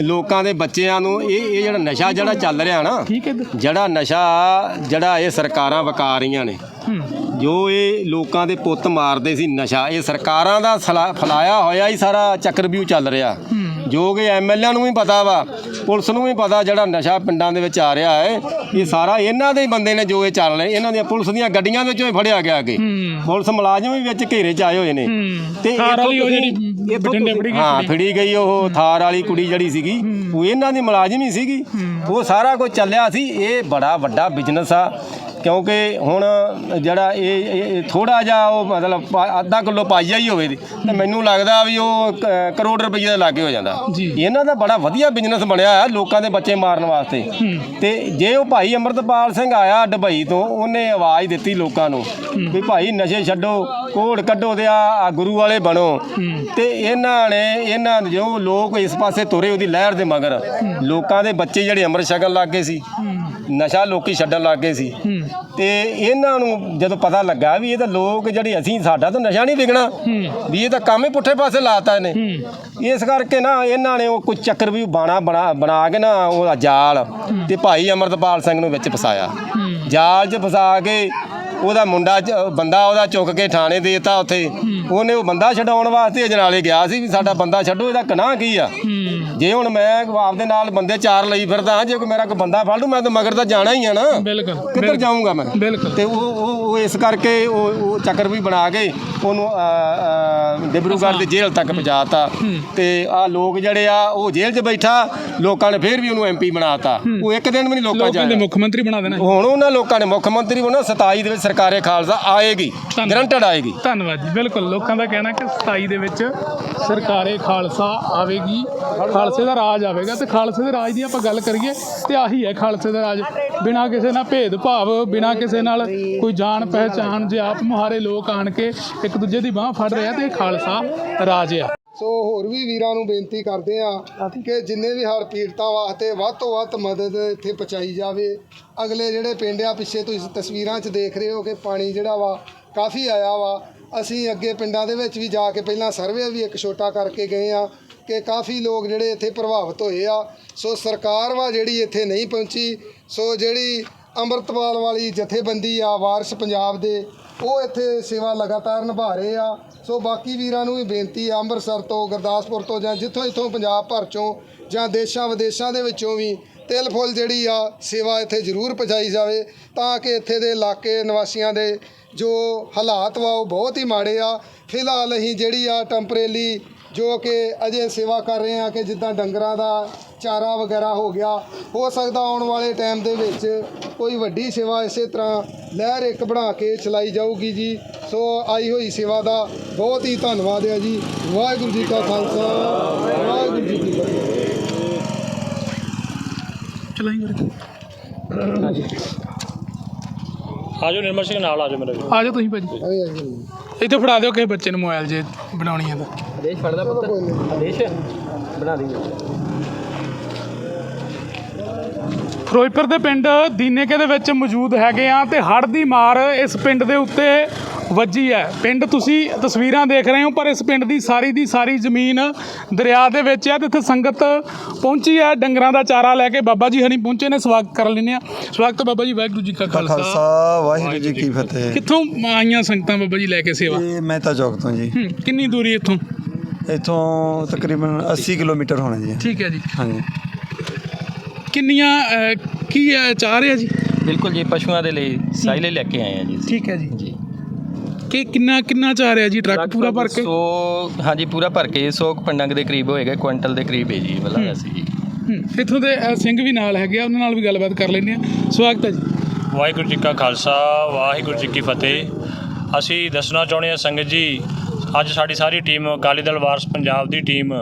ਲੋਕਾਂ ਦੇ ਬੱਚਿਆਂ ਨੂੰ ਇਹ ਇਹ ਜਿਹੜਾ ਨਸ਼ਾ ਜਿਹੜਾ ਚੱਲ ਰਿਹਾ ਨਾ ਜਿਹੜਾ ਨਸ਼ਾ ਜਿਹੜਾ ਇਹ ਸਰਕਾਰਾਂ ਵਕਾ ਰਹੀਆਂ ਨੇ ਜੋ ਇਹ ਲੋਕਾਂ ਦੇ ਪੁੱਤ ਮਾਰਦੇ ਸੀ ਨਸ਼ਾ ਇਹ ਸਰਕਾਰਾਂ ਦਾ ਫੈਲਾਇਆ ਹੋਇਆ ਹੀ ਸਾਰਾ ਚੱਕਰਵਿਊ ਚੱਲ ਰਿਹਾ। ਜੋ ਕਿ ਐਮਐਲਏ ਨੂੰ ਵੀ ਪਤਾ ਵਾ ਪੁਲਿਸ ਨੂੰ ਵੀ ਪਤਾ ਜਿਹੜਾ ਨਸ਼ਾ ਪਿੰਡਾਂ ਦੇ ਵਿੱਚ ਆ ਰਿਹਾ ਹੈ ਇਹ ਸਾਰਾ ਇਹਨਾਂ ਦੇ ਬੰਦੇ ਨੇ ਜੋ ਇਹ ਚੱਲ ਰਹੇ ਇਹਨਾਂ ਦੀਆਂ ਪੁਲਿਸ ਦੀਆਂ ਗੱਡੀਆਂ ਵਿੱਚੋਂ ਹੀ ਫੜਿਆ ਗਿਆ ਅੱਗੇ। ਪੁਲਿਸ ਮੁਲਾਜ਼ਮ ਵੀ ਵਿੱਚ ਘੇਰੇ 'ਚ ਆਏ ਹੋਏ ਨੇ। ਤੇ ਹਾਂ। ਫੜੀ ਗਈ ਉਹ ਥਾਰ ਵਾਲੀ ਕੁੜੀ ਜਿਹੜੀ ਸੀਗੀ ਉਹ ਇਹਨਾਂ ਦੀ ਮੁਲਾਜ਼ਮ ਹੀ ਸੀਗੀ। ਉਹ ਸਾਰਾ ਕੁਝ ਚੱਲਿਆ ਸੀ ਇਹ ਬੜਾ ਵੱਡਾ ਬਿਜ਼ਨਸ ਆ। ਕਿਉਂਕਿ ਹੁਣ ਜਿਹੜਾ ਇਹ ਥੋੜਾ ਜਿਹਾ ਉਹ ਮਤਲਬ ਅੱਧਾ ਕਿਲੋ ਪਾਈਆ ਹੀ ਹੋਵੇ ਤੇ ਮੈਨੂੰ ਲੱਗਦਾ ਵੀ ਉਹ ਕਰੋੜ ਰੁਪਏ ਦੇ ਲਾਗੇ ਹੋ ਜਾਂਦਾ। ਇਹਨਾਂ ਦਾ ਬੜਾ ਵਧੀਆ ਬਿਜ਼ਨਸ ਬਣਿਆ ਹੈ ਲੋਕਾਂ ਦੇ ਬੱਚੇ ਮਾਰਨ ਵਾਸਤੇ। ਤੇ ਜੇ ਉਹ ਭਾਈ ਅਮਰਤਪਾਲ ਸਿੰਘ ਆਇਆ ਦੁਬਈ ਤੋਂ ਉਹਨੇ ਆਵਾਜ਼ ਦਿੱਤੀ ਲੋਕਾਂ ਨੂੰ ਵੀ ਭਾਈ ਨਸ਼ੇ ਛੱਡੋ ਕੋੜ ਕੱਢੋ ਤੇ ਆ ਗੁਰੂ ਵਾਲੇ ਬਣੋ। ਤੇ ਇਹਨਾਂ ਨੇ ਇਹਨਾਂ ਜੋ ਲੋਕ ਇਸ ਪਾਸੇ ਤੁਰੇ ਉਹਦੀ ਲਹਿਰ ਦੇ ਮਗਰ ਲੋਕਾਂ ਦੇ ਬੱਚੇ ਜਿਹੜੇ ਅੰਮ੍ਰਿਤ ਛਕਣ ਲੱਗ ਗਏ ਸੀ। ਨਸ਼ਾ ਲੋਕੀ ਛੱਡਣ ਲੱਗ ਗਏ ਸੀ। ਤੇ ਇਹਨਾਂ ਨੂੰ ਜਦੋਂ ਪਤਾ ਲੱਗਾ ਵੀ ਇਹ ਤਾਂ ਲੋਕ ਜਿਹੜੇ ਅਸੀਂ ਸਾਡਾ ਤਾਂ ਨਸ਼ਾ ਨਹੀਂ ਵਿਕਣਾ ਵੀ ਇਹ ਤਾਂ ਕੰਮ ਹੀ ਪੁੱਠੇ ਪਾਸੇ ਲਾਤਾ ਇਹਨੇ। ਇਸ ਕਰਕੇ ਨਾ ਇਹਨਾਂ ਨੇ ਉਹ ਕੋਈ ਚੱਕਰ ਵੀ ਬਾਣਾ ਬਣਾ ਬਣਾ ਕੇ ਨਾ ਉਹਦਾ ਜਾਲ ਤੇ ਭਾਈ ਅਮਰਤਪਾਲ ਸਿੰਘ ਨੂੰ ਵਿੱਚ ਫਸਾਇਆ। ਜਾਲ 'ਚ ਫਸਾ ਕੇ ਉਹਦਾ ਮੁੰਡਾ ਚ- ਬੰਦਾ ਉਹਦਾ ਚੁੱਕ ਕੇ ਥਾਣੇ ਦੇਤਾ ਉੱਥੇ। ਉਹਨੇ ਉਹ ਬੰਦਾ ਛਡਾਉਣ ਵਾਸਤੇ ਅਜਨਾਲੇ ਗਿਆ ਸੀ ਵੀ ਸਾਡਾ ਬੰਦਾ ਛੱਡੋ ਇਹਦਾ ਕਨਾਹ ਕੀ ਆ? ਜੇ ਹੁਣ ਮੈਂ ਆਪਦੇ ਨਾਲ ਬੰਦੇ ਚਾਰ ਲਈ ਫਿਰਦਾ ਜੇ ਕੋਈ ਮੇਰਾ ਕੋਈ ਬੰਦਾ ਫੜ ਲੂ ਮੈਂ ਤਾਂ ਮਗਰ ਤਾਂ ਜਾਣਾ ਹੀ ਆ ਨਾ। ਬਿਲਕੁਲ ਕਿੱਧਰ ਜਾਊਂਗਾ ਮੈਂ? ਬਿਲਕੁਲ। ਤੇ ਉਹ ਉਹ ਉਹ ਇਸ ਕਰਕੇ ਉਹ ਉਹ ਚੱਕਰ ਵੀ ਬਣਾ ਕੇ ਉਹਨੂੰ ਅ, ਅ, ਡਿਬਰੂਗੜ੍ਹ ਦੀ ਜੇਲ੍ਹ ਤੱਕ ਪਹੁੰਚਾਤਾ। ਤੇ ਆ ਲੋਕ ਜਿਹੜੇ ਆ ਉਹ ਜੇਲ੍ਹ 'ਚ ਬੈਠਾ ਲੋਕਾਂ ਨੇ ਫੇਰ ਵੀ ਉਹਨੂੰ ਐਮਪੀ ਬਣਾਤਾ। ਉਹ ਇੱਕ ਦਿਨ ਵੀ ਨਹੀਂ ਲੋਕਾਂ ਲੋਕ ਮੁੱਖ ਮੰਤਰੀ ਬਣਾ ਦੇਣਾ। ਹੁਣ ਉਹਨਾਂ ਲੋਕਾਂ ਨੇ ਮੁੱਖ ਮੰਤਰੀ ਬਣਨਾ 27 ਦੇ ਵਿੱਚ ਸਰਕਾਰੇ ਖਾਲਸਾ ਆਏਗੀ ਗਰੰਟਡ ਆਏਗੀ। ਧੰਨਵਾਦ ਜੀ ਬਿਲਕੁਲ। ਲੋਕਾਂ ਦਾ ਕਹਿਣਾ ਕਿ 27 ਦੇ ਵਿੱਚ ਸਰਕਾਰੇ ਖਾਲਸਾ ਆਵੇਗੀ ਖਾਲਸੇ ਦਾ ਰਾਜ ਆਵੇਗਾ। ਤੇ ਖਾਲਸੇ ਦੇ ਰਾਜ ਦੀ ਆਪਾਂ ਗੱਲ ਕਰੀਏ ਤੇ ਆਹੀ ਹੈ ਖਾਲਸੇ ਦਾ ਰਾਜ। ਬਿਨਾਂ ਕਿਸੇ ਨਾਲ ਭੇਦਭਾਵ ਬਿਨਾਂ ਕਿਸੇ ਨਾਲ ਕੋਈ ਜਾਣ ਪਹਿਚਾਣ ਜੇ ਆਪ ਮੁਹਾਰੇ ਲੋਕ ਆਣ ਕੇ ਇੱਕ ਦੂਜੇ ਦੀ ਬਾਹ ਫੜ ਰਿਹਾ ਤੇ ਇਹ ਖਾਲਸਾ ਰਾਜ ਆ। ਸੋ ਹੋਰ ਵੀ ਵੀਰਾਂ ਨੂੰ ਬੇਨਤੀ ਕਰਦੇ ਆ ਕਿ ਜਿੰਨੇ ਵੀ ਹੜ੍ਹ ਪੀੜਤਾਂ ਵਾਸਤੇ ਵੱਧ ਤੋਂ ਵੱਧ ਮਦਦ ਇੱਥੇ ਪਹੁੰਚਾਈ ਜਾਵੇ। ਅਗਲੇ ਜਿਹੜੇ ਪਿੰਡ ਆ ਪਿੱਛੇ ਤੁਸੀਂ ਤਸਵੀਰਾਂ 'ਚ ਦੇਖ ਰਹੇ ਹੋ ਕਿ ਪਾਣੀ ਜਿਹੜਾ ਵਾ ਕਾਫੀ ਆਇਆ ਵਾ। ਅਸੀਂ ਅੱਗੇ ਪਿੰਡਾਂ ਦੇ ਵਿੱਚ ਵੀ ਜਾ ਕੇ ਪਹਿਲਾਂ ਸਰਵੇ ਵੀ ਇੱਕ ਛੋਟਾ ਕਰਕੇ ਗਏ ਆ ਕਿ ਕਾਫੀ ਲੋਕ ਜਿਹੜੇ ਇੱਥੇ ਪ੍ਰਭਾਵਿਤ ਹੋਏ ਆ। ਸੋ ਸਰਕਾਰ ਵਾ ਜਿਹੜੀ ਇੱਥੇ ਨਹੀਂ ਪਹੁੰਚੀ ਸੋ ਜਿਹੜੀ ਅੰਮ੍ਰਿਤਪਾਲ ਵਾਲੀ ਜਥੇਬੰਦੀ ਆ ਵਾਰਿਸ ਪੰਜਾਬ ਦੇ ਉਹ ਇੱਥੇ ਸੇਵਾ ਲਗਾਤਾਰ ਨਿਭਾ ਰਹੇ ਆ। ਸੋ ਬਾਕੀ ਵੀਰਾਂ ਨੂੰ ਵੀ ਬੇਨਤੀ ਆ, ਅੰਮ੍ਰਿਤਸਰ ਤੋਂ, ਗੁਰਦਾਸਪੁਰ ਤੋਂ ਜਾਂ ਜਿੱਥੋਂ ਜਿੱਥੋਂ ਪੰਜਾਬ ਭਰ ਚੋਂ ਜਾਂ ਦੇਸ਼ਾਂ ਵਿਦੇਸ਼ਾਂ ਦੇ ਵਿੱਚੋਂ ਵੀ ਤਿਲ ਫੁੱਲ ਜਿਹੜੀ ਆ, ਸੇਵਾ ਇੱਥੇ ਜ਼ਰੂਰ ਪਹੁੰਚਾਈ ਜਾਵੇ ਤਾਂ ਕਿ ਇੱਥੇ ਦੇ ਇਲਾਕੇ ਨਿਵਾਸੀਆਂ ਦੇ ਜੋ ਹਾਲਾਤ ਵਾ, ਉਹ ਬਹੁਤ ਹੀ ਮਾੜੇ ਆ। ਫਿਲਹਾਲ ਅਸੀਂ ਜਿਹੜੀ ਆ ਟੈਂਪਰੇਰੀ ਜੋ ਕਿ ਅਜੇ ਸੇਵਾ ਕਰ ਰਹੇ ਆ ਕਿ ਜਿੱਦਾਂ ਡੰਗਰਾਂ ਦਾ ਚਾਰਾ ਵਗੈਰਾ ਹੋ ਗਿਆ ਹੋ ਸਕਦਾ ਆਉਣ ਵਾਲੇ ਟਾਈਮ ਦੇ ਵਿੱਚ ਕੋਈ ਵੱਡੀ ਸੇਵਾ ਇਸੇ ਤਰ੍ਹਾਂ ਲਹਿਰ ਇੱਕ ਬਣਾ ਕੇ ਚਲਾਈ ਜਾਊਗੀ ਜੀ। ਸੋ ਆਈ ਹੋਈ ਸੇਵਾ ਦਾ ਬਹੁਤ ਹੀ ਧੰਨਵਾਦ ਹੈ ਜੀ। ਵਾਹਿਗੁਰੂ ਜੀ ਕਾ ਖਾਲਸਾ ਵਾਹਿਗੁਰੂ ਜੀ ਕੀ ਫਤਿਹ। ਚਲਾਈ ਵੀਰੇ। ਆਜੋ ਨਿਰਮਲ ਸਿੰਘ ਨਾਲ ਆਜੋ ਮੇਰੇ ਆ ਜਾਓ ਤੁਸੀਂ ਭਾਜੀ। ਇੱਥੇ ਫੜਾ ਦਿਓ ਕਿਸੇ ਬੱਚੇ ਨੂੰ ਮੋਬਾਈਲ ਜੇ ਬਣਾਉਣੀ ਹੈ ਤਾਂ। ਆਦੇਸ਼ ਫੜਦਾ ਪੁੱਤ ਆਦੇਸ਼ ਬਣਾ ਦੀ ਫਿਰੋਜ਼ਪੁਰ ਦੇ ਪਿੰਡ ਦੀਨੇਕੇ ਦੇ ਵਿੱਚ ਮੌਜੂਦ ਹੈਗੇ ਆ ਤੇ ਹੜ੍ਹ ਦੀ ਮਾਰ ਇਸ ਪਿੰਡ ਦੇ ਉੱਤੇ ਵੱਜੀ ਹੈ। ਪਿੰਡ ਤੁਸੀਂ ਤਸਵੀਰਾਂ ਦੇਖ ਰਹੇ ਹੋ ਪਰ ਇਸ ਪਿੰਡ ਦੀ ਸਾਰੀ ਦੀ ਸਾਰੀ ਜ਼ਮੀਨ ਦਰਿਆ ਦੇ ਵਿੱਚ ਹੈ ਤੇ ਇੱਥੇ ਸੰਗਤ ਪਹੁੰਚੀ ਹੈ। ਡੰਗਰਾਂ ਦਾ ਚਾਰਾ ਲੈ ਕੇ ਬਾਬਾ ਜੀ ਹਣੀ ਪਹੁੰਚੇ ਨੇ। ਸਵਾਗਤ ਕਰ ਲੈਂਦੇ ਆ ਸਵਾਗਤ ਹੈ ਬਾਬਾ ਜੀ ਵਾਹਿਗੁਰੂ ਜੀ ਕਾ ਖਾਲਸਾ। ਖਾਲਸਾ ਵਾਹਿਗੁਰੂ ਜੀ ਕੀ ਫਤਿਹ। ਕਿੱਥੋਂ ਆਈਆਂ ਸੰਗਤਾਂ ਬਾਬਾ ਜੀ ਲੈ ਕੇ ਸੇਵਾ? ਇਹ ਮਹਿਤਾ ਚੌਕ ਤੋਂ ਜੀ। ਹੂੰ, ਕਿੰਨੀ ਦੂਰੀ ਇੱਥੋਂ? ਇੱਥੋਂ ਤਕਰੀਬਨ 80 ਕਿਲੋਮੀਟਰ ਹੋਣਾ ਜੀ। ਠੀਕ ਹੈ ਜੀ। ਹਾਂਜੀ। ਕਿੰਨੀਆਂ ਅਹ, ਕੀ ਅਹ, ਚਾਹ ਰਿਹਾ ਜੀ? ਬਿਲਕੁਲ ਜੀ ਪਸ਼ੂਆਂ ਦੇ ਲਈ ਸਾਈਲੇ ਲੈ ਕੇ ਆਏ ਆ ਜੀ ਠੀਕ ਹੈ ਜੀ। ਕਿ ਕਿੰਨਾ ਕਿੰਨਾ ਚਾਹ ਰਿਹਾ ਜੀ? ਟਰੱਕ ਪੂਰਾ ਭਰ ਕੇ? ਸੋ ਹਾਂਜੀ ਪੂਰਾ ਭਰ ਕੇ 100 ਪੰਡੰਗ ਦੇ ਕਰੀਬ ਹੋਏਗਾ ਕੁਇੰਟਲ ਦੇ ਕਰੀਬ ਹੈ ਜੀ ਵਾਲਾ ਜੀ ਹੂੰ, ਇੱਥੋਂ ਦੇ ਅਹ, ਸਿੰਘ ਵੀ ਨਾਲ ਹੈਗੇ ਆ ਉਹਨਾਂ ਨਾਲ ਵੀ ਗੱਲਬਾਤ ਕਰ ਲੈਂਦੇ ਆ। ਸਵਾਗਤ ਹੈ ਜੀ। ਵਾਹਿਗੁਰੂ ਜੀ ਕਾ ਖਾਲਸਾ ਵਾਹਿਗੁਰੂ ਜੀ ਕੀ ਫਤਿਹ। ਅਸੀਂ ਦੱਸਣਾ ਚਾਹੁੰਦੇ ਹਾਂ ਸੰਗਤ ਜੀ ਅੱਜ ਸਾਡੀ ਸਾਰੀ ਟੀਮ ਅਕਾਲੀ ਦਲ ਵਾਰਸ ਪੰਜਾਬ ਦੀ ਟੀਮ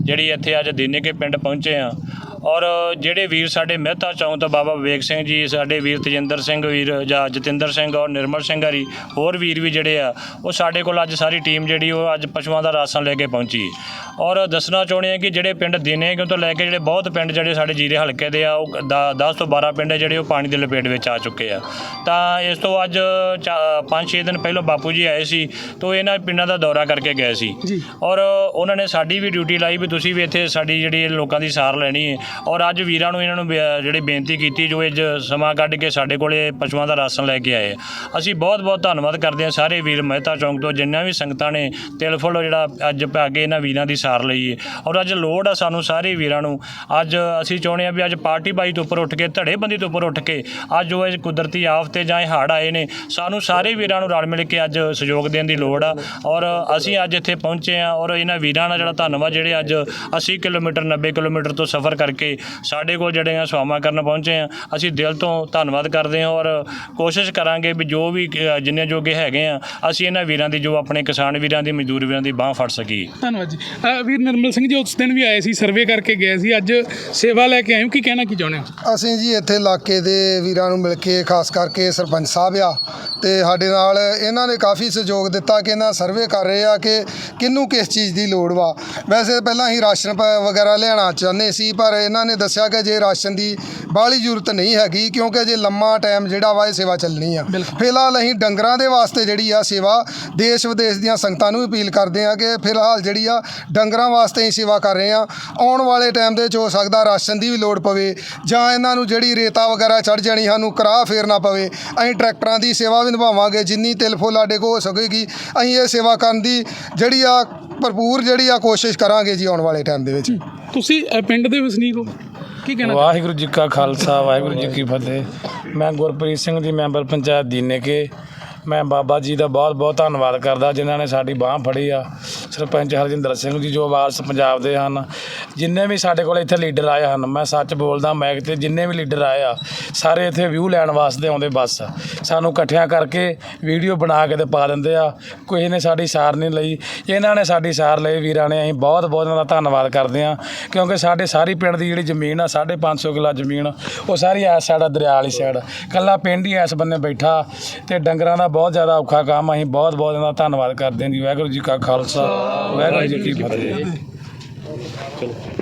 ਜਿਹੜੀ ਇੱਥੇ ਅੱਜ ਦੀਨੇਕੇ ਪਿੰਡ ਪਹੁੰਚੇ ਆ। ਔਰ ਜਿਹੜੇ ਵੀਰ ਸਾਡੇ ਮਹਿਤਾ ਚੌਂਕ ਤੋਂ ਬਾਬਾ ਵਿਵੇਕ ਸਿੰਘ ਜੀ ਸਾਡੇ ਵੀਰ ਤਜਿੰਦਰ ਸਿੰਘ ਵੀਰ ਜਾਂ ਜਤਿੰਦਰ ਸਿੰਘ ਔਰ ਨਿਰਮਲ ਸਿੰਘ ਹਰੀ ਹੋਰ ਵੀਰ ਵੀ ਜਿਹੜੇ ਆ ਉਹ ਸਾਡੇ ਕੋਲ ਅੱਜ ਸਾਰੀ ਟੀਮ ਜਿਹੜੀ ਉਹ ਅੱਜ ਪਸ਼ੂਆਂ ਦਾ ਰਾਸ਼ਨ ਲੈ ਕੇ ਪਹੁੰਚੀ। ਔਰ ਦੱਸਣਾ ਚਾਹੁੰਦੇ ਆ ਕਿ ਜਿਹੜੇ ਪਿੰਡ ਦਿਨੇ ਕਿਉਂ ਤੋਂ ਲੈ ਕੇ ਜਿਹੜੇ ਬਹੁਤ ਪਿੰਡ ਜਿਹੜੇ ਸਾਡੇ ਜੀਰੇ ਹਲਕੇ ਦੇ ਆ ਉਹ 10 ਤੋਂ 12 ਪਿੰਡ ਜਿਹੜੇ ਉਹ ਪਾਣੀ ਦੀ ਲਪੇਟ ਵਿੱਚ ਆ ਚੁੱਕੇ ਆ। ਤਾਂ ਇਸ ਤੋਂ ਅੱਜ 5-6 ਦਿਨ ਪਹਿਲਾਂ ਬਾਪੂ ਜੀ ਆਏ ਸੀ ਤੋਂ ਇਹਨਾਂ ਪਿੰਡਾਂ ਦਾ ਦੌਰਾ ਕਰਕੇ ਗਏ ਸੀ। ਔਰ ਉਹਨਾਂ ਨੇ ਸਾਡੀ ਵੀ ਡਿਊਟੀ ਲਾਈ ਵੀ ਤੁਸੀਂ ਵੀ ਇੱਥੇ ਸਾਡੀ ਜਿਹੜੀ ਲੋਕਾਂ ਦੀ ਸਾਰ ਲੈਣੀ ਹੈ ਔਰ ਅੱਜ ਵੀਰਾਂ ਨੂੰ ਇਹਨਾਂ ਨੂੰ ਬੇ- ਜਿਹੜੀ ਬੇਨਤੀ ਕੀਤੀ ਜੋ ਅੱਜ ਸਮਾਂ ਕੱਢ ਕੇ ਸਾਡੇ ਕੋਲੇ ਪਸ਼ੂਆਂ ਦਾ ਰਾਸ਼ਨ ਲੈ ਕੇ ਆਏ ਅਸੀਂ ਬਹੁਤ ਬਹੁਤ ਧੰਨਵਾਦ ਕਰਦੇ ਹਾਂ ਸਾਰੇ ਵੀਰ ਮਹਿਤਾ ਚੌਂਕ ਤੋਂ ਜਿੰਨਾ ਵੀ ਸੰਗਤਾਂ ਨੇ ਤਿਲ ਫੁੱਲ ਜਿਹੜਾ ਅੱਜ ਪਾ ਕੇ ਇਹਨਾਂ ਵੀਰਾਂ ਦੀ ਸਾਰ ਲਈ ਹੈ ਔਰ ਅੱਜ ਲੋੜ ਆ ਸਾਨੂੰ ਸਾਰੇ ਵੀਰਾਂ ਨੂੰ। ਅੱਜ ਅਸੀਂ ਚਾਹੁੰਦੇ ਹਾਂ ਵੀ ਅੱਜ ਪਾਰਟੀ ਬਾਈ ਤੋਂ ਉੱਪਰ ਉੱਠ ਕੇ, ਧੜੇਬੰਦੀ ਤੋਂ ਉੱਪਰ ਉੱਠ ਕੇ ਅੱਜ ਉਹ ਇਹ ਕੁਦਰਤੀ ਆਫਤੇ ਜਾਂ ਇਹ ਹੜ੍ਹ ਆਏ ਨੇ, ਸਾਨੂੰ ਸਾਰੇ ਵੀਰਾਂ ਨੂੰ ਰਲ ਮਿਲ ਕੇ ਅੱਜ ਸਹਿਯੋਗ ਦੇਣ ਦੀ ਲੋੜ ਆ। ਔਰ ਅਸੀਂ ਅੱਜ ਇੱਥੇ ਪਹੁੰਚੇ ਆ ਔਰ ਇਹਨਾਂ ਵੀਰਾਂ ਦਾ ਜਿਹੜਾ ਧੰਨਵਾਦ ਜਿਹੜੇ ਅੱਜ 80 ਕਿਲੋਮੀਟਰ 90 ਕਿਲੋਮੀਟਰ ਤੋਂ ਸਫ਼ਰ ਕਰਕੇ ਸਾਡੇ ਕੋਲ ਜਿਹੜੇ ਆ ਸੇਵਾਵਾਂ ਕਰਨ ਪਹੁੰਚੇ ਆ। ਅਸੀਂ ਦਿਲ ਤੋਂ ਧੰਨਵਾਦ ਕਰਦੇ ਹਾਂ ਔਰ ਕੋਸ਼ਿਸ਼ ਕਰਾਂਗੇ ਵੀ ਜੋ ਵੀ ਅ, ਜਿੰਨੇ ਜੋਗੇ ਹੈਗੇ ਆ ਅਸੀਂ ਇਹਨਾਂ ਵੀਰਾਂ ਦੀ ਜੋ ਆਪਣੇ ਕਿਸਾਨ ਵੀਰਾਂ ਦੀ ਮਜ਼ਦੂਰ ਵੀਰਾਂ ਦੀ ਬਾਹ ਫੜ ਸਕੀਏ। ਧੰਨਵਾਦ ਜੀ। ਅ, ਵੀਰ ਨਿਰਮਲ ਸਿੰਘ ਜੀ ਉਸ ਦਿਨ ਵੀ ਆਏ ਸੀ ਸਰਵੇ ਕਰਕੇ ਗਏ ਸੀ। ਅੱਜ ਸੇਵਾ ਲੈ ਕੇ ਆਏ ਹੋ ਕੀ ਕਹਿਣਾ ਕੀ ਚਾਹੁੰਦੇ ਹੋ? ਅਸੀਂ ਜੀ ਇੱਥੇ ਇਲਾਕੇ ਦੇ ਵੀਰਾਂ ਨੂੰ ਮਿਲ ਕੇ ਖਾਸ ਕਰਕੇ ਸਰਪੰਚ ਸਾਹਿਬ ਆ ਤੇ ਸਾਡੇ ਨਾਲ ਇਹਨਾਂ ਨੇ ਕਾਫੀ ਸਹਿਯੋਗ ਦਿੱਤਾ ਕਿ ਇਹਨਾਂ ਸਰਵੇ ਕਰ ਰਹੇ ਆ ਕਿ ਕਿਹਨੂੰ ਕਿਸ ਚੀਜ਼ ਦੀ ਲੋੜ ਵਾ। ਵੈਸੇ ਪਹਿਲਾਂ ਹੀ ਰਾਸ਼ਨ ਪ- ਵਗੈਰਾ ਲਿਆਉਣਾ ਚਾਹੁੰਦੇ ਸੀ ਪਰ ਇਹਨਾਂ ਨੇ ਦੱਸਿਆ ਕਿ ਜੇ ਰਾਸ਼ਨ ਦੀ ਬਾਹਲੀ ਜ਼ਰੂਰਤ ਨਹੀਂ ਹੈਗੀ ਕਿਉਂਕਿ ਜੇ ਲੰਮਾ ਟਾਈਮ ਜਿਹੜਾ ਵਾ ਇਹ ਸੇਵਾ ਚੱਲਣੀ ਆ। ਫਿਲਹਾਲ ਅਸੀਂ ਡੰਗਰਾਂ ਦੇ ਵਾਸਤੇ ਜਿਹੜੀ ਆ ਸੇਵਾ ਦੇਸ਼ ਵਿਦੇਸ਼ ਦੀਆਂ ਸੰਗਤਾਂ ਨੂੰ ਅਪੀਲ ਕਰਦੇ ਆ ਕਿ ਫਿਲਹਾਲ ਜਿਹੜੀ ਆ ਡੰਗਰਾਂ ਵਾਸਤੇ ਹੀ ਸੇਵਾ ਕਰ ਰਹੇ ਆ। ਆਉਣ ਵਾਲੇ ਟਾਈਮ ਦੇ ਵਿੱਚ ਹੋ ਸਕਦਾ ਰਾਸ਼ਨ ਦੀ ਵੀ ਲੋੜ ਪਵੇ ਜਾਂ ਇਹਨਾਂ ਨੂੰ ਜਿਹੜੀ ਰੇਤਾ ਵਗੈਰਾ ਚੜ ਜਾਣੀ ਸਾਨੂੰ ਕਰਾਹ ਫੇਰਨਾ ਪਵੇ। ਅਸੀਂ ਟਰੈਕਟਰਾਂ ਦੀ ਸੇਵਾ ਵੀ ਨਿਭਾਵਾਂਗੇ ਜਿੰਨੀ ਤਿਲ ਫੁੱਲ ਸਾਡੇ ਕੋਲ ਹੋ ਸਕੇਗੀ ਅਸੀਂ ਇਹ ਸੇਵਾ ਕਰਨ ਦੀ ਜਿਹੜੀ ਆ ਭਰਪੂਰ ਜਿਹੜੀ ਆ ਕੋਸ਼ਿਸ਼ ਕਰਾਂਗੇ ਜੀ ਆਉਣ ਵਾਲੇ ਟਾਈਮ ਦੇ ਵਿੱਚ। ਤੁਸੀਂ ਪਿੰਡ ਦੇ ਵਸਨੀਕ ਹੋ ਕੀ ਕਹਿਣਾ ਵਾਹਿਗੁਰੂ ਜੀ ਕਾ ਖਾਲਸਾ, ਵਾਹਿਗੁਰੂ ਜੀ ਕੀ ਫਤਿਹ। ਮੈਂ ਗੁਰਪ੍ਰੀਤ ਸਿੰਘ ਜੀ ਮੈਂਬਰ ਪੰਚਾਇਤ ਦੀਨੇਕੇ ਮੈਂ ਬਾਬਾ ਜੀ ਦਾ ਬਹੁਤ ਬਹੁਤ ਧੰਨਵਾਦ ਕਰਦਾ, ਜਿਨ੍ਹਾਂ ਨੇ ਸਾਡੀ ਬਾਹ ਫੜੀ ਆ। ਸਰਪੰਚ ਹਰਜਿੰਦਰ ਸਿੰਘ ਜੀ, ਜੋ ਵਾਰਸ ਪੰਜਾਬ ਦੇ ਹਨ। ਜਿੰਨੇ ਵੀ ਸਾਡੇ ਕੋਲ ਇੱਥੇ ਲੀਡਰ ਆਏ ਹਨ, ਮੈਂ ਸੱਚ ਬੋਲਦਾ ਮੈਕ ਤੇ ਜਿੰਨੇ ਵੀ ਲੀਡਰ ਆਏ ਆ, ਸਾਰੇ ਇੱਥੇ ਵਿਊ ਲੈਣ ਵਾਸਤੇ ਆਉਂਦੇ ਬਸ। ਸਾਨੂੰ ਇਕੱਠਿਆਂ ਕਰਕੇ ਵੀਡੀਓ ਬਣਾ ਕੇ ਤੇ ਪਾ ਦਿੰਦੇ ਆ। ਕੋਈ ਨੇ ਸਾਡੀ ਸਾਰ ਨਹੀਂ ਲਈ। ਇਹਨਾਂ ਨੇ ਸਾਡੀ ਸਾਰ ਲਈ ਵੀਰਾਂ ਨੇ। ਅਸੀਂ ਬਹੁਤ ਬਹੁਤ ਇਹਨਾਂ ਦਾ ਧੰਨਵਾਦ ਕਰਦੇ ਆ ਕਿਉਂਕਿ ਸਾਡੇ ਸਾਰੀ ਪਿੰਡ ਦੀ ਜਿਹੜੀ ਜ਼ਮੀਨ ਆ 550 ਕਿੱਲਾ ਜ਼ਮੀਨ, ਉਹ ਸਾਰੀ ਇਸ ਸਾਈਡ ਦਰਿਆ ਵਾਲੀ ਸਾਈਡ ਕੱਲਾ ਪਿੰਡ ਹੀ ਇਸ ਬੰਨੇ ਬੈਠਾ ਤੇ ਡੰਗਰਾਂ ਦਾ ਬਹੁਤ ਜ਼ਿਆਦਾ ਔਖਾ ਕੰਮ। ਅਸੀਂ ਬਹੁਤ ਬਹੁਤ ਇਹਨਾਂ ਦਾ ਧੰਨਵਾਦ ਕਰਦੇ ਹਾਂ ਜੀ। ਵਾਹਿਗੁਰੂ ਜੀ ਕਾ ਖਾਲਸਾ। ਵਾਹਿਗੁਰੂ ਜੀ ਕੀ ਫਤਿਹ। 真的。